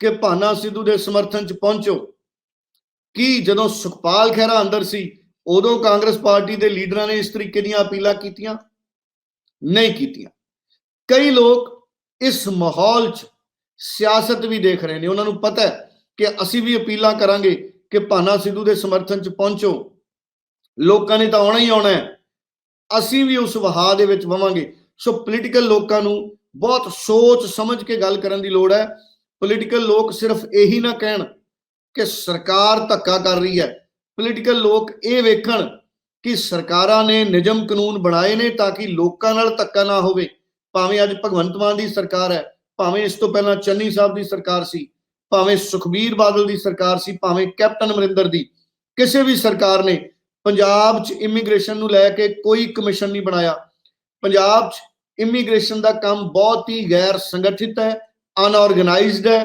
ਕਿ ਭਾਨਾ ਸਿੱਧੂ ਦੇ ਸਮਰਥਨ 'ਚ ਪਹੁੰਚੋ। ਕੀ ਜਦੋਂ ਸੁਖਪਾਲ ਖਹਿਰਾ ਅੰਦਰ ਸੀ ਉਦੋਂ ਕਾਂਗਰਸ ਪਾਰਟੀ ਦੇ ਲੀਡਰਾਂ ਨੇ ਇਸ ਤਰੀਕੇ ਦੀਆਂ ਅਪੀਲਾਂ ਕੀਤੀਆਂ, ਨਹੀਂ ਕੀਤੀਆਂ। ਕਈ ਲੋਕ ਇਸ ਮਾਹੌਲ 'ਚ ਸਿਆਸਤ ਵੀ ਦੇਖ ਰਹੇ ਨੇ। ਉਹਨਾਂ ਨੂੰ ਪਤਾ ਹੈ ਕਿ ਅਸੀਂ ਵੀ ਅਪੀਲਾਂ ਕਰਾਂਗੇ ਕਿ ਭਾਨਾ ਸਿੱਧੂ ਦੇ ਸਮਰਥਨ ਚ ਪਹੁੰਚੋ। ਲੋਕਾਂ ਨੇ ਤਾਂ ਆਉਣਾ ਹੀ ਆਉਣਾ ਹੈ। ਅਸੀਂ ਵੀ ਉਸ ਵਹਾਅ ਦੇ ਵਿੱਚ ਵਵਾਂਗੇ। ਸੋ ਪੋਲੀਟੀਕਲ ਲੋਕਾਂ ਨੂੰ ਬਹੁਤ ਸੋਚ ਸਮਝ ਕੇ ਗੱਲ ਕਰਨ ਦੀ ਲੋੜ ਹੈ। ਪੋਲੀਟੀਕਲ ਲੋਕ ਸਿਰਫ ਇਹੀ ਨਾ ਕਹਿਣ ਕਿ ਸਰਕਾਰ ਧੱਕਾ ਕਰ ਰਹੀ ਹੈ। ਪੋਲੀਟੀਕਲ ਲੋਕ ਇਹ ਵੇਖਣ ਕਿ ਸਰਕਾਰਾਂ ਨੇ ਨਿਯਮ ਕਾਨੂੰਨ ਬਣਾਏ ਨੇ ਤਾਂ ਕਿ ਲੋਕਾਂ ਨਾਲ ਧੱਕਾ ਨਾ ਹੋਵੇ। ਭਾਵੇਂ ਅੱਜ ਭਗਵੰਤ ਮਾਨ ਦੀ ਸਰਕਾਰ ਹੈ, ਭਾਵੇਂ ਇਸ ਤੋਂ ਪਹਿਲਾਂ ਚੰਨੀ ਸਾਹਿਬ ਦੀ ਸਰਕਾਰ ਸੀ, ਭਾਵੇਂ ਸੁਖਬੀਰ ਬਾਦਲ ਦੀ ਸਰਕਾਰ ਸੀ, ਭਾਵੇਂ ਕੈਪਟਨ ਅਮਰਿੰਦਰ ਦੀ, ਕਿਸੇ ਵੀ ਸਰਕਾਰ ਨੇ ਪੰਜਾਬ 'ਚ ਇਮੀਗ੍ਰੇਸ਼ਨ ਨੂੰ ਲੈ ਕੇ ਕੋਈ ਕਮਿਸ਼ਨ ਨਹੀਂ ਬਣਾਇਆ। ਪੰਜਾਬ 'ਚ ਇਮੀਗ੍ਰੇਸ਼ਨ ਦਾ ਕੰਮ ਬਹੁਤ ਹੀ ਗੈਰ ਸੰਗਠਿਤ ਹੈ ਅਨਆਰਗੇਨਾਈਜ਼ਡ ਹੈ।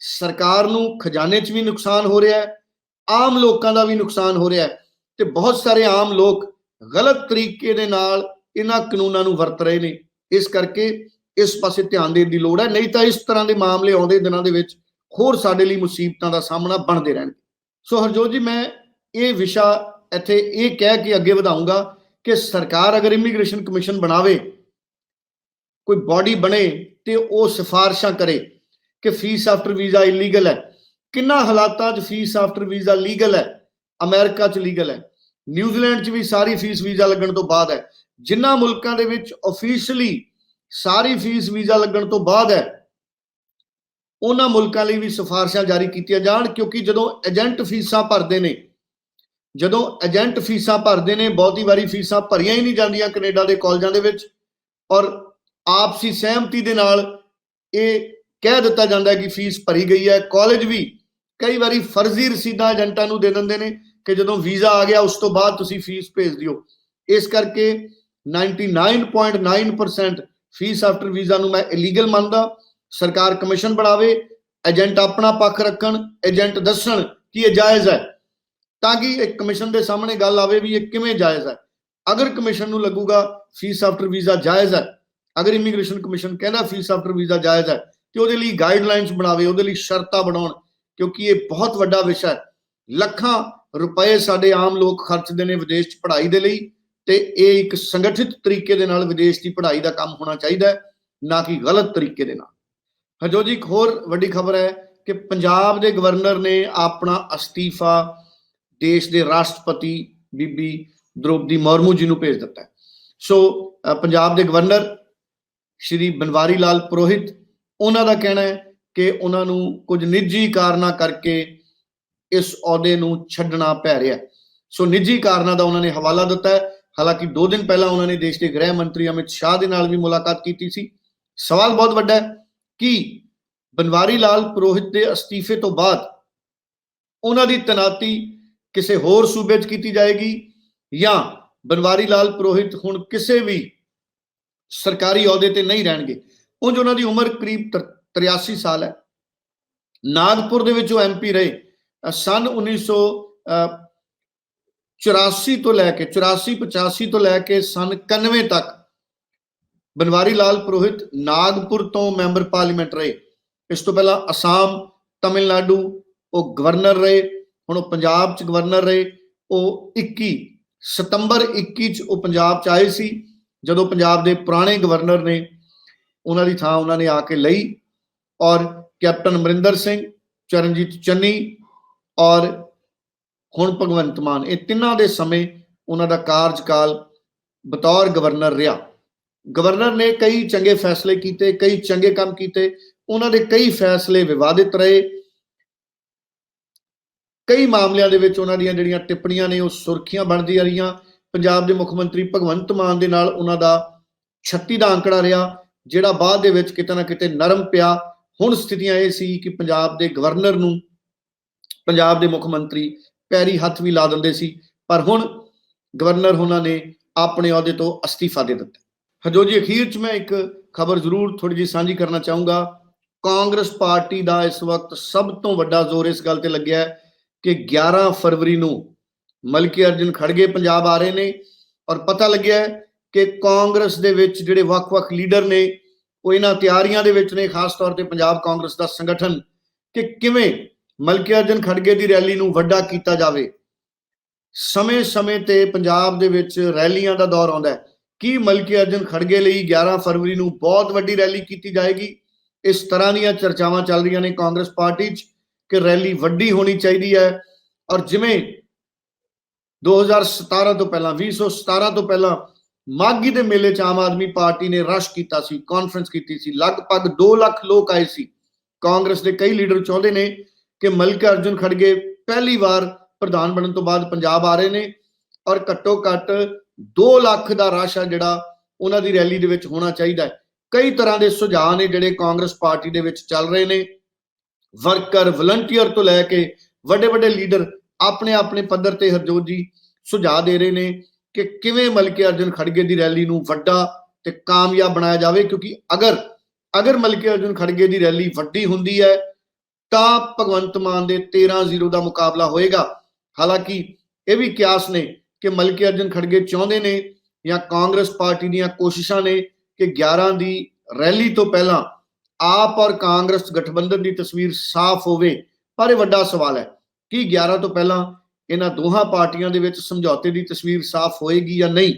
ਸਰਕਾਰ ਨੂੰ ਖਜ਼ਾਨੇ 'ਚ ਵੀ ਨੁਕਸਾਨ ਹੋ ਰਿਹਾ ਹੈ। ਆਮ ਲੋਕਾਂ ਦਾ ਵੀ ਨੁਕਸਾਨ ਹੋ ਰਿਹਾ ਹੈ ਤੇ ਬਹੁਤ ਸਾਰੇ ਆਮ ਲੋਕ ਗਲਤ ਤਰੀਕੇ ਦੇ ਨਾਲ ਇਹਨਾਂ ਕਾਨੂੰਨਾਂ ਨੂੰ ਵਰਤ ਰਹੇ ਨੇ। ਇਸ ਕਰਕੇ ਇਸ ਪਾਸੇ ਧਿਆਨ ਦੇਣ ਦੀ ਲੋੜ ਹੈ, ਨਹੀਂ ਤਾਂ ਇਸ ਤਰ੍ਹਾਂ ਦੇ ਮਾਮਲੇ ਆਉਂਦੇ ਦਿਨਾਂ ਦੇ ਵਿੱਚ ਹੋਰ ਸਾਡੇ ਲਈ ਮੁਸੀਬਤਾਂ ਦਾ ਸਾਹਮਣਾ ਬਣਦੇ ਰਹਿਣਗੇ। ਸੋ ਹਰਜੋਤ ਜੀ, ਮੈਂ ਇਹ ਵਿਸ਼ਾ ਇੱਥੇ ਇਹ ਕਹਿ ਕੇ ਅੱਗੇ ਵਧਾਉਂਗਾ ਕਿ ਸਰਕਾਰ ਅਗਰ ਇਮੀਗ੍ਰੇਸ਼ਨ ਕਮਿਸ਼ਨ ਬਣਾਵੇ, ਕੋਈ ਬਾਡੀ ਬਣੇ ਤੇ ਉਹ ਸਿਫਾਰਿਸ਼ਾਂ ਕਰੇ ਕਿ ਫੀਸ ਆਫਟਰ ਵੀਜ਼ਾ ਇਲੀਗਲ ਹੈ ਕਿੰਨਾ ਹਾਲਾਤਾਂ 'ਚ ਫੀਸ ਆਫਟਰ ਵੀਜ਼ਾ ਲੀਗਲ ਹੈ? ਅਮਰੀਕਾ 'ਚ ਲੀਗਲ ਹੈ। ਨਿਊਜ਼ੀਲੈਂਡ 'ਚ ਵੀ ਸਾਰੀ ਫੀਸ ਵੀਜ਼ਾ ਲੱਗਣ ਤੋਂ ਬਾਅਦ ਹੈ। ਜਿਨ੍ਹਾਂ ਮੁਲਕਾਂ ਦੇ ਵਿੱਚ ਆਫੀਸ਼ੀਅਲੀ ਸਾਰੀ ਫੀਸ ਵੀਜ਼ਾ ਲੱਗਣ ਤੋਂ ਬਾਅਦ ਹੈ, ਉਹਨਾਂ ਮੁਲਕਾਂ ਲਈ ਵੀ ਸਿਫਾਰਿਸ਼ਾਂ ਜਾਰੀ ਕੀਤੀਆਂ ਜਾਣ, ਕਿਉਂਕਿ ਜਦੋਂ ਏਜੰਟ ਫੀਸਾਂ ਭਰਦੇ ਨੇ, ਜਦੋਂ ਏਜੰਟ ਫੀਸਾਂ ਭਰਦੇ ਨੇ, ਬਹੁਤੀ ਵਾਰੀ ਫੀਸਾਂ ਭਰੀਆਂ ਹੀ ਨਹੀਂ ਜਾਂਦੀਆਂ ਕੈਨੇਡਾ ਦੇ ਕਾਲਜਾਂ ਦੇ ਵਿੱਚ, ਔਰ ਆਪਸੀ ਸਹਿਮਤੀ ਦੇ ਨਾਲ ਇਹ ਕਹਿ ਦਿੱਤਾ ਜਾਂਦਾ ਕਿ ਫੀਸ ਭਰੀ ਗਈ ਹੈ। ਕਾਲਜ ਵੀ ਕਈ ਵਾਰੀ ਫਰਜ਼ੀ ਰਸੀਦਾਂ ਏਜੰਟਾਂ ਨੂੰ ਦੇ ਦਿੰਦੇ ਨੇ ਕਿ ਜਦੋਂ ਵੀਜ਼ਾ ਆ ਗਿਆ, ਉਸ ਤੋਂ ਬਾਅਦ ਤੁਸੀਂ ਫੀਸ ਭੇਜ ਦਿਓ। ਇਸ ਕਰਕੇ 99.9% ਫੀਸ ਆਫਟਰ ਵੀਜ਼ਾ ਨੂੰ ਮੈਂ ਇਲੀਗਲ ਮੰਨਦਾ। ਸਰਕਾਰ ਕਮਿਸ਼ਨ ਬਣਾਵੇ, ਏਜੰਟ ਆਪਣਾ ਪੱਖ ਰੱਖਣ, ਏਜੰਟ ਦੱਸਣ ਕਿ ਇਹ ਜਾਇਜ਼ ਹੈ। ਤਾਂ ਕਿ ਇੱਕ ਕਮਿਸ਼ਨ ਦੇ ਸਾਹਮਣੇ ਗੱਲ ਆਵੇ ਵੀ ਇਹ ਕਿਵੇਂ ਜਾਇਜ਼ ਹੈ। ਅਗਰ ਕਮਿਸ਼ਨ ਨੂੰ ਲੱਗੂਗਾ ਫੀਸ ਆਫਟਰ ਵੀਜ਼ਾ ਜਾਇਜ਼ ਹੈ, ਅਗਰ ਇਮੀਗ੍ਰੇਸ਼ਨ ਕਮਿਸ਼ਨ ਕਹਿੰਦਾ ਫੀਸ ਆਫਟਰ ਵੀਜ਼ਾ ਜਾਇਜ਼ ਹੈ, ਤੇ ਉਹਦੇ ਲਈ ਗਾਈਡਲਾਈਨਸ ਬਣਾਵੇ, ਉਹਦੇ ਲਈ ਸ਼ਰਤਾਂ ਬਣਾਉਣ ਕਿਉਂਕਿ ਇਹ ਬਹੁਤ ਵੱਡਾ ਵਿਸ਼ਾ ਹੈ। ਲੱਖਾਂ ਰੁਪਏ ਸਾਡੇ ਆਮ ਲੋਕ ਖਰਚਦੇ ਨੇ ਵਿਦੇਸ਼ 'ਚ ਪੜ੍ਹਾਈ ਦੇ ਲਈ ਤੇ ਇਹ ਇੱਕ ਸੰਗਠਿਤ ਤਰੀਕੇ ਦੇ ਨਾਲ ਵਿਦੇਸ਼ ਦੀ ਪੜ੍ਹਾਈ ਦਾ ਕੰਮ ਹੋਣਾ ਚਾਹੀਦਾ ਹੈ, ਨਾ ਕਿ ਗਲਤ ਤਰੀਕੇ ਦੇ ਨਾਲ। ਹਜੋ ਜੀ ਇੱਕ ਹੋਰ ਵੱਡੀ ਖਬਰ ਹੈ ਕਿ ਪੰਜਾਬ ਦੇ ਗਵਰਨਰ ਨੇ ਆਪਣਾ ਅਸਤੀਫਾ ਦੇਸ਼ ਦੇ ਰਾਸ਼ਟਰਪਤੀ ਬੀਬੀ ਦ੍ਰੋਪਦੀ ਮੁਰਮੂ ਜੀ ਨੂੰ ਭੇਜ ਦਿੱਤਾ ਸੋ ਪੰਜਾਬ ਦੇ ਗਵਰਨਰ ਸ਼੍ਰੀ ਬਨਵਾਰੀ ਲਾਲ ਪੁਰੋਹਿਤ, ਉਹਨਾਂ ਦਾ ਕਹਿਣਾ ਹੈ ਕਿ ਉਹਨਾਂ ਨੂੰ ਕੁਝ ਨਿੱਜੀ ਕਾਰਨਾਂ ਕਰਕੇ ਇਸ ਅਹੁਦੇ ਨੂੰ ਛੱਡਣਾ ਪੈ ਰਿਹਾ। ਸੋ ਨਿੱਜੀ ਕਾਰਨਾਂ ਦਾ ਉਹਨਾਂ ਨੇ ਹਵਾਲਾ ਦਿੱਤਾ ਹੈ। ਹਾਲਾਂਕਿ 2 ਦਿਨ ਪਹਿਲਾਂ ਉਹਨਾਂ ਨੇ ਦੇਸ਼ ਦੇ ਗ੍ਰਹਿ ਮੰਤਰੀ ਅਮਿਤ ਸ਼ਾਹ ਦੇ ਨਾਲ ਵੀ ਮੁਲਾਕਾਤ ਕੀਤੀ ਸੀ। ਸਵਾਲ ਬਹੁਤ ਵੱਡਾ ਹੈ ਕਿ ਬਨਵਾਰੀ ਲਾਲ ਪੁਰੋਹਿਤ ਦੇ ਅਸਤੀਫੇ ਤੋਂ ਬਾਅਦ ਉਹਨਾਂ ਦੀ ਤਨਾਤੀ ਕਿਸੇ ਹੋਰ ਸੂਬੇ 'ਚ ਕੀਤੀ ਜਾਏਗੀ ਜਾਂ ਬਨਵਾਰੀ ਲਾਲ ਪੁਰੋਹਿਤ ਹੁਣ ਕਿਸੇ ਵੀ ਸਰਕਾਰੀ ਅਹੁਦੇ ਤੇ ਨਹੀਂ ਰਹਿਣਗੇ। ਉਂਝ ਉਹਨਾਂ ਦੀ ਉਮਰ ਕਰੀਬ 83 ਸਾਲ ਹੈ। ਨਾਗਪੁਰ ਦੇ ਵਿੱਚ ਉਹ ਐਮਪੀ ਰਹੇ। ਅ, ਸਨ 1984 ਤੋਂ ਲੈ ਕੇ 84 85 ਤੋਂ ਲੈ ਕੇ ਸਨ 91 ਤੱਕ ਬਨਵਾਰੀ ਲਾਲ ਪੁਰੋਹਿਤ ਨਾਗਪੁਰ ਤੋਂ ਮੈਂਬਰ ਪਾਰਲੀਮੈਂਟ ਰਹੇ। ਇਸ ਤੋਂ ਪਹਿਲਾਂ ਅਸਾਮ ਤਮਿਲਨਾਡੂ ਉਹ ਗਵਰਨਰ ਰਹੇ। ਹੁਣ ਉਹ ਪੰਜਾਬ 'ਚ ਗਵਰਨਰ ਰਹੇ। ਉਹ 21 ਸਤੰਬਰ 21 'ਚ ਉਹ ਪੰਜਾਬ 'ਚ ਆਏ ਸੀ। ਜਦੋਂ ਪੰਜਾਬ ਦੇ ਪੁਰਾਣੇ ਗਵਰਨਰ ਨੇ ਉਹਨਾਂ ਦੀ ਥਾਂ ਉਹਨਾਂ ਨੇ ਆ ਕੇ ਲਈ। ਔਰ ਕੈਪਟਨ ਅਮਰਿੰਦਰ ਸਿੰਘ, ਚਰਨਜੀਤ ਚੰਨੀ ਔਰ ਹੁਣ ਭਗਵੰਤ ਮਾਨ। ਇਹ ਤਿੰਨਾਂ ਦੇ ਸਮੇਂ ਉਹਨਾਂ ਦਾ ਕਾਰਜਕਾਲ ਬਤੌਰ ਗਵਰਨਰ ਰਿਹਾ। ਗਵਰਨਰ ਨੇ ਕਈ ਚੰਗੇ ਫੈਸਲੇ ਕੀਤੇ, ਕਈ ਚੰਗੇ ਕੰਮ ਕੀਤੇ, ਉਹਨਾਂ ਦੇ ਕਈ ਫੈਸਲੇ ਵਿਵਾਦਿਤ ਰਹੇ। ਕਈ ਮਾਮਲਿਆਂ ਦੇ ਵਿੱਚ ਉਹਨਾਂ ਦੀਆਂ ਜਿਹੜੀਆਂ ਟਿੱਪਣੀਆਂ ਨੇ, ਉਹ ਸੁਰਖੀਆਂ ਬਣਦੀਆਂ ਰਹੀਆਂ। ਪੰਜਾਬ ਦੇ ਮੁੱਖ ਮੰਤਰੀ ਭਗਵੰਤ ਮਾਨ ਦੇ ਨਾਲ ਉਹਨਾਂ ਦਾ 36 ਦਾ ਅੰਕੜਾ ਰਿਹਾ, ਜਿਹੜਾ ਬਾਅਦ ਦੇ ਵਿੱਚ ਕਿਤੇ ਨਾ ਕਿਤੇ ਨਰਮ ਪਿਆ। ਹੁਣ ਸਥਿਤੀਆਂ ਇਹ ਸੀ ਕਿ ਪੰਜਾਬ ਦੇ ਗਵਰਨਰ ਨੂੰ ਪੰਜਾਬ ਦੇ ਮੁੱਖ ਮੰਤਰੀ ਪੈਰੀ ਹੱਥ ਵੀ ਲਾ ਦਿੰਦੇ ਸੀ, ਪਰ ਹੁਣ ਗਵਰਨਰ ਉਹਨਾਂ ਨੇ ਆਪਣੇ ਅਹੁਦੇ ਤੋਂ ਅਸਤੀਫਾ ਦੇ ਦਿੱਤਾ। ਹਜੋ ਜੀ, ਅਖੀਰ ਚ ਮੈਂ ਇੱਕ ਖਬਰ ਜ਼ਰੂਰ ਥੋੜੀ ਜੀ ਸਾਂਝੀ ਕਰਨਾ ਚਾਹੂੰਗਾ। ਕਾਂਗਰਸ ਪਾਰਟੀ ਦਾ ਇਸ ਵਕਤ ਸਭ ਤੋਂ ਵੱਡਾ ਜ਼ੋਰ ਇਸ ਗੱਲ ਤੇ ਲੱਗਿਆ ਹੈ ਕਿ 11 ਫਰਵਰੀ ਨੂੰ ਮਲਕੀ ਅਰਜਨ ਖੜਗੇ ਪੰਜਾਬ ਆ ਰਹੇ ਨੇ ਔਰ ਪਤਾ ਲੱਗਿਆ ਕਿ ਕਾਂਗਰਸ ਦੇ ਵਿੱਚ ਜਿਹੜੇ ਵੱਖ-ਵੱਖ ਲੀਡਰ ਨੇ ਉਹ ਇਹਨਾਂ ਤਿਆਰੀਆਂ ਦੇ ਵਿੱਚ ਨੇ, ਖਾਸ ਤੌਰ ਤੇ ਪੰਜਾਬ ਕਾਂਗਰਸ ਦਾ ਸੰਗਠਨ, ਕਿ ਕਿਵੇਂ ਮਲਕੀ ਅਰਜਨ ਖੜਗੇ ਦੀ ਰੈਲੀ ਨੂੰ ਵੱਡਾ ਕੀਤਾ ਜਾਵੇ। ਸਮੇਂ-ਸਮੇਂ ਤੇ ਪੰਜਾਬ ਦੇ ਵਿੱਚ ਰੈਲੀਆਂ ਦਾ ਦੌਰ ਆਉਂਦਾ ਹੈ। ਕੀ ਮਲਕੀ ਅਰਜਨ ਖੜਗੇ ਲਈ 11 ਫਰਵਰੀ ਨੂੰ ਬਹੁਤ ਵੱਡੀ ਰੈਲੀ ਕੀਤੀ ਜਾਏਗੀ? ਇਸ ਤਰ੍ਹਾਂ ਦੀਆਂ ਚਰਚਾਵਾਂ ਚੱਲ ਰਹੀਆਂ ਨੇ ਕਾਂਗਰਸ ਪਾਰਟੀ 'ਚ, ਕਿ ਰੈਲੀ ਵੱਡੀ ਹੋਣੀ ਚਾਹੀਦੀ ਹੈ। ਔਰ ਜਿਵੇਂ 2017 ਤੋਂ ਪਹਿਲਾਂ 2017 ਤੋਂ ਪਹਿਲਾਂ ਮਾਗੀ ਦੇ ਮੇਲੇ 'ਚ ਆਮ ਆਦਮੀ ਪਾਰਟੀ ਨੇ ਰਸ਼ ਕੀਤਾ ਸੀ ਕਾਨਫਰੰਸ ਕੀਤੀ ਸੀ, ਲਗਭਗ 2 ਲੱਖ ਲੋਕ ਆਏ ਸੀ। ਕਾਂਗਰਸ ਦੇ ਕਈ ਲੀਡਰ ਚਾਹੁੰਦੇ ਨੇ ਕਿ ਮਲਕ ਅਰਜੁਨ ਖੜਗੇ ਪਹਿਲੀ ਵਾਰ ਪ੍ਰਧਾਨ ਬਣਨ ਤੋਂ ਬਾਅਦ ਪੰਜਾਬ ਆ ਰਹੇ ਨੇ ਔਰ ਘੱਟੋ ਘੱਟ 2 ਲੱਖ ਦਾ ਰਸ਼ ਆ ਜਿਹੜਾ ਉਹਨਾਂ ਦੀ ਰੈਲੀ ਦੇ ਵਿੱਚ ਹੋਣਾ ਚਾਹੀਦਾ ਹੈ। ਕਈ ਤਰ੍ਹਾਂ ਦੇ ਸੁਝਾਅ ਨੇ ਜਿਹੜੇ ਕਾਂਗਰਸ ਪਾਰਟੀ ਦੇ ਵਿੱਚ ਚੱਲ ਰਹੇ ਨੇ। ਵਰਕਰ ਵਲੰਟੀਅਰ ਤੋਂ ਲੈ ਕੇ ਵੱਡੇ ਵੱਡੇ ਲੀਡਰ ਆਪਣੇ ਆਪਣੇ ਪੱਧਰ ਤੇ ਹਰਜੋਤ ਜੀ ਸੁਝਾਅ ਦੇ ਰਹੇ ਨੇ। ਕਿ ਕਿਵੇਂ ਮਲਕੇ ਅਰਜੁਨ ਖੜਗੇ ਦੀ ਰੈਲੀ ਨੂੰ ਵੱਡਾ ਤੇ ਕਾਮਯਾਬ ਬਣਾਇਆ ਜਾਵੇ? ਕਿਉਂਕਿ ਅਗਰ ਅਗਰ ਮਲਕੇ ਅਰਜੁਨ ਖੜਗੇ ਦੀ ਰੈਲੀ ਵੱਡੀ ਹੁੰਦੀ ਹੈ, ਤਾਂ ਭਗਵੰਤ ਮਾਨ ਦੇ 13-0 ਦਾ ਮੁਕਾਬਲਾ ਹੋਏਗਾ। ਹਾਲਾਂਕਿ ਇਹ ਵੀ ਕਿਆਸ ਨੇ ਕਿ ਮਲਕੇ ਅਰਜੁਨ ਖੜਗੇ ਚਾਹੁੰਦੇ ਨੇ ਜਾਂ ਕਾਂਗਰਸ ਪਾਰਟੀ ਦੀਆਂ ਕੋਸ਼ਿਸ਼ਾਂ ਨੇ ਕਿ 11 ਦੀ ਰੈਲੀ ਤੋਂ ਪਹਿਲਾਂ ਆਪ ਔਰ ਕਾਂਗਰਸ ਗਠਬੰਧਨ ਦੀ ਤਸਵੀਰ ਸਾਫ਼ ਹੋਵੇ। ਪਰ ਇਹ ਵੱਡਾ ਸਵਾਲ ਹੈ ਕਿ 11 ਤੋਂ ਪਹਿਲਾਂ ਇਹਨਾਂ ਦੋਹਾਂ ਪਾਰਟੀਆਂ ਦੇ ਵਿੱਚ ਸਮਝੌਤੇ ਦੀ ਤਸਵੀਰ ਸਾਫ਼ ਹੋਏਗੀ ਜਾਂ ਨਹੀਂ?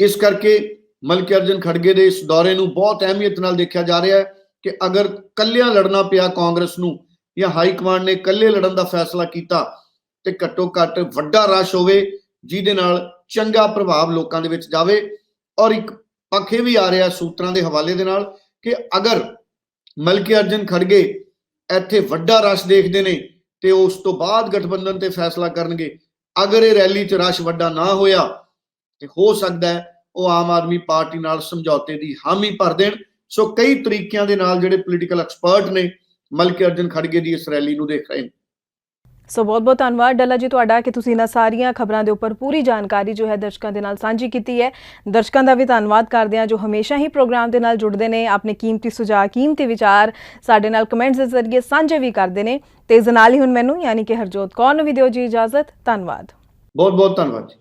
ਇਸ ਕਰਕੇ ਮਲਕ ਅਰਜਨ ਖੜਗੇ ਦੇ ਇਸ ਦੌਰੇ ਨੂੰ ਬਹੁਤ ਅਹਿਮੀਅਤ ਨਾਲ ਦੇਖਿਆ ਜਾ ਰਿਹਾ ਹੈ ਕਿ ਅਗਰ ਕੱਲਿਆਂ ਲੜਨਾ ਪਿਆ ਕਾਂਗਰਸ ਨੂੰ ਜਾਂ ਹਾਈ ਕਮਾਂਡ ਨੇ ਕੱਲੇ ਲੜਨ ਦਾ ਫੈਸਲਾ ਕੀਤਾ ਤੇ ਘੱਟੋ ਘੱਟ ਵੱਡਾ ਰਸ਼ ਹੋਵੇ, ਜਿਹਦੇ ਨਾਲ ਚੰਗਾ ਪ੍ਰਭਾਵ ਲੋਕਾਂ ਦੇ ਵਿੱਚ ਜਾਵੇ ਔਰ ਇੱਕ ਪੱਖ ਇਹ ਵੀ ਆ ਰਿਹਾ ਸੂਤਰਾਂ ਦੇ ਹਵਾਲੇ ਦੇ ਨਾਲ ਕਿ ਅਗਰ ਮਲਕੀ ਅਰਜਨ ਖੜਗੇ ਇੱਥੇ ਵੱਡਾ ਰਸ਼ ਦੇਖਦੇ ਨੇ ਤੇ ਉਸ ਤੋਂ ਬਾਅਦ ਗਠਬੰਧਨ ਤੇ ਫੈਸਲਾ ਕਰਨਗੇ। ਅਗਰ ਇਹ ਰੈਲੀ 'ਚ ਰਸ਼ ਵੱਡਾ ਨਾ ਹੋਇਆ, ਤੇ ਹੋ ਸਕਦਾ ਹੈ ਉਹ ਆਮ ਆਦਮੀ ਪਾਰਟੀ ਨਾਲ ਸਮਝੌਤੇ ਦੀ ਹਾਮੀ ਭਰ ਦੇਣ। ਸੋ ਕਈ ਤਰੀਕਿਆਂ ਦੇ ਨਾਲ ਜਿਹੜੇ ਪੋਲੀਟੀਕਲ ਐਕਸਪਰਟ ਨੇ ਮਲਕੀ ਅਰਜਨ ਖੜਗੇ ਦੀ ਇਸ ਰੈਲੀ ਨੂੰ ਦੇਖ ਰਹੇ ਨੇ। ਸੋ ਬਹੁਤ ਬਹੁਤ ਧੰਨਵਾਦ ਡੱਲਾ ਜੀ ਤੁਹਾਡਾ ਕਿ ਤੁਸੀਂ ਇਹਨਾਂ ਸਾਰੀਆਂ ਖਬਰਾਂ ਦੇ ਉੱਪਰ ਪੂਰੀ ਜਾਣਕਾਰੀ ਜੋ ਹੈ ਦਰਸ਼ਕਾਂ ਦੇ ਨਾਲ ਸਾਂਝੀ ਕੀਤੀ ਹੈ। ਦਰਸ਼ਕਾਂ ਦਾ ਵੀ ਧੰਨਵਾਦ ਕਰਦੇ ਹਾਂ ਜੋ ਹਮੇਸ਼ਾ ਹੀ ਪ੍ਰੋਗਰਾਮ ਦੇ ਨਾਲ ਜੁੜਦੇ ਨੇ, ਆਪਣੇ ਕੀਮਤੀ ਸੁਝਾਅ, ਕੀਮਤੀ ਵਿਚਾਰ ਸਾਡੇ ਨਾਲ ਕਮੈਂਟਸ ਦੇ ਜ਼ਰੀਏ ਸਾਂਝੇ ਵੀ ਕਰਦੇ ਨੇ। ਤੇ ਇਸ ਦੇ ਨਾਲ ਹੀ ਹੁਣ ਮੈਨੂੰ, ਯਾਨੀ ਕਿ ਹਰਜੋਤ ਕੌਰ ਨੂੰ ਵੀ ਦਿਓ ਜੀ ਇਜਾਜ਼ਤ। ਧੰਨਵਾਦ। ਬਹੁਤ ਬਹੁਤ ਧੰਨਵਾਦ ਜੀ।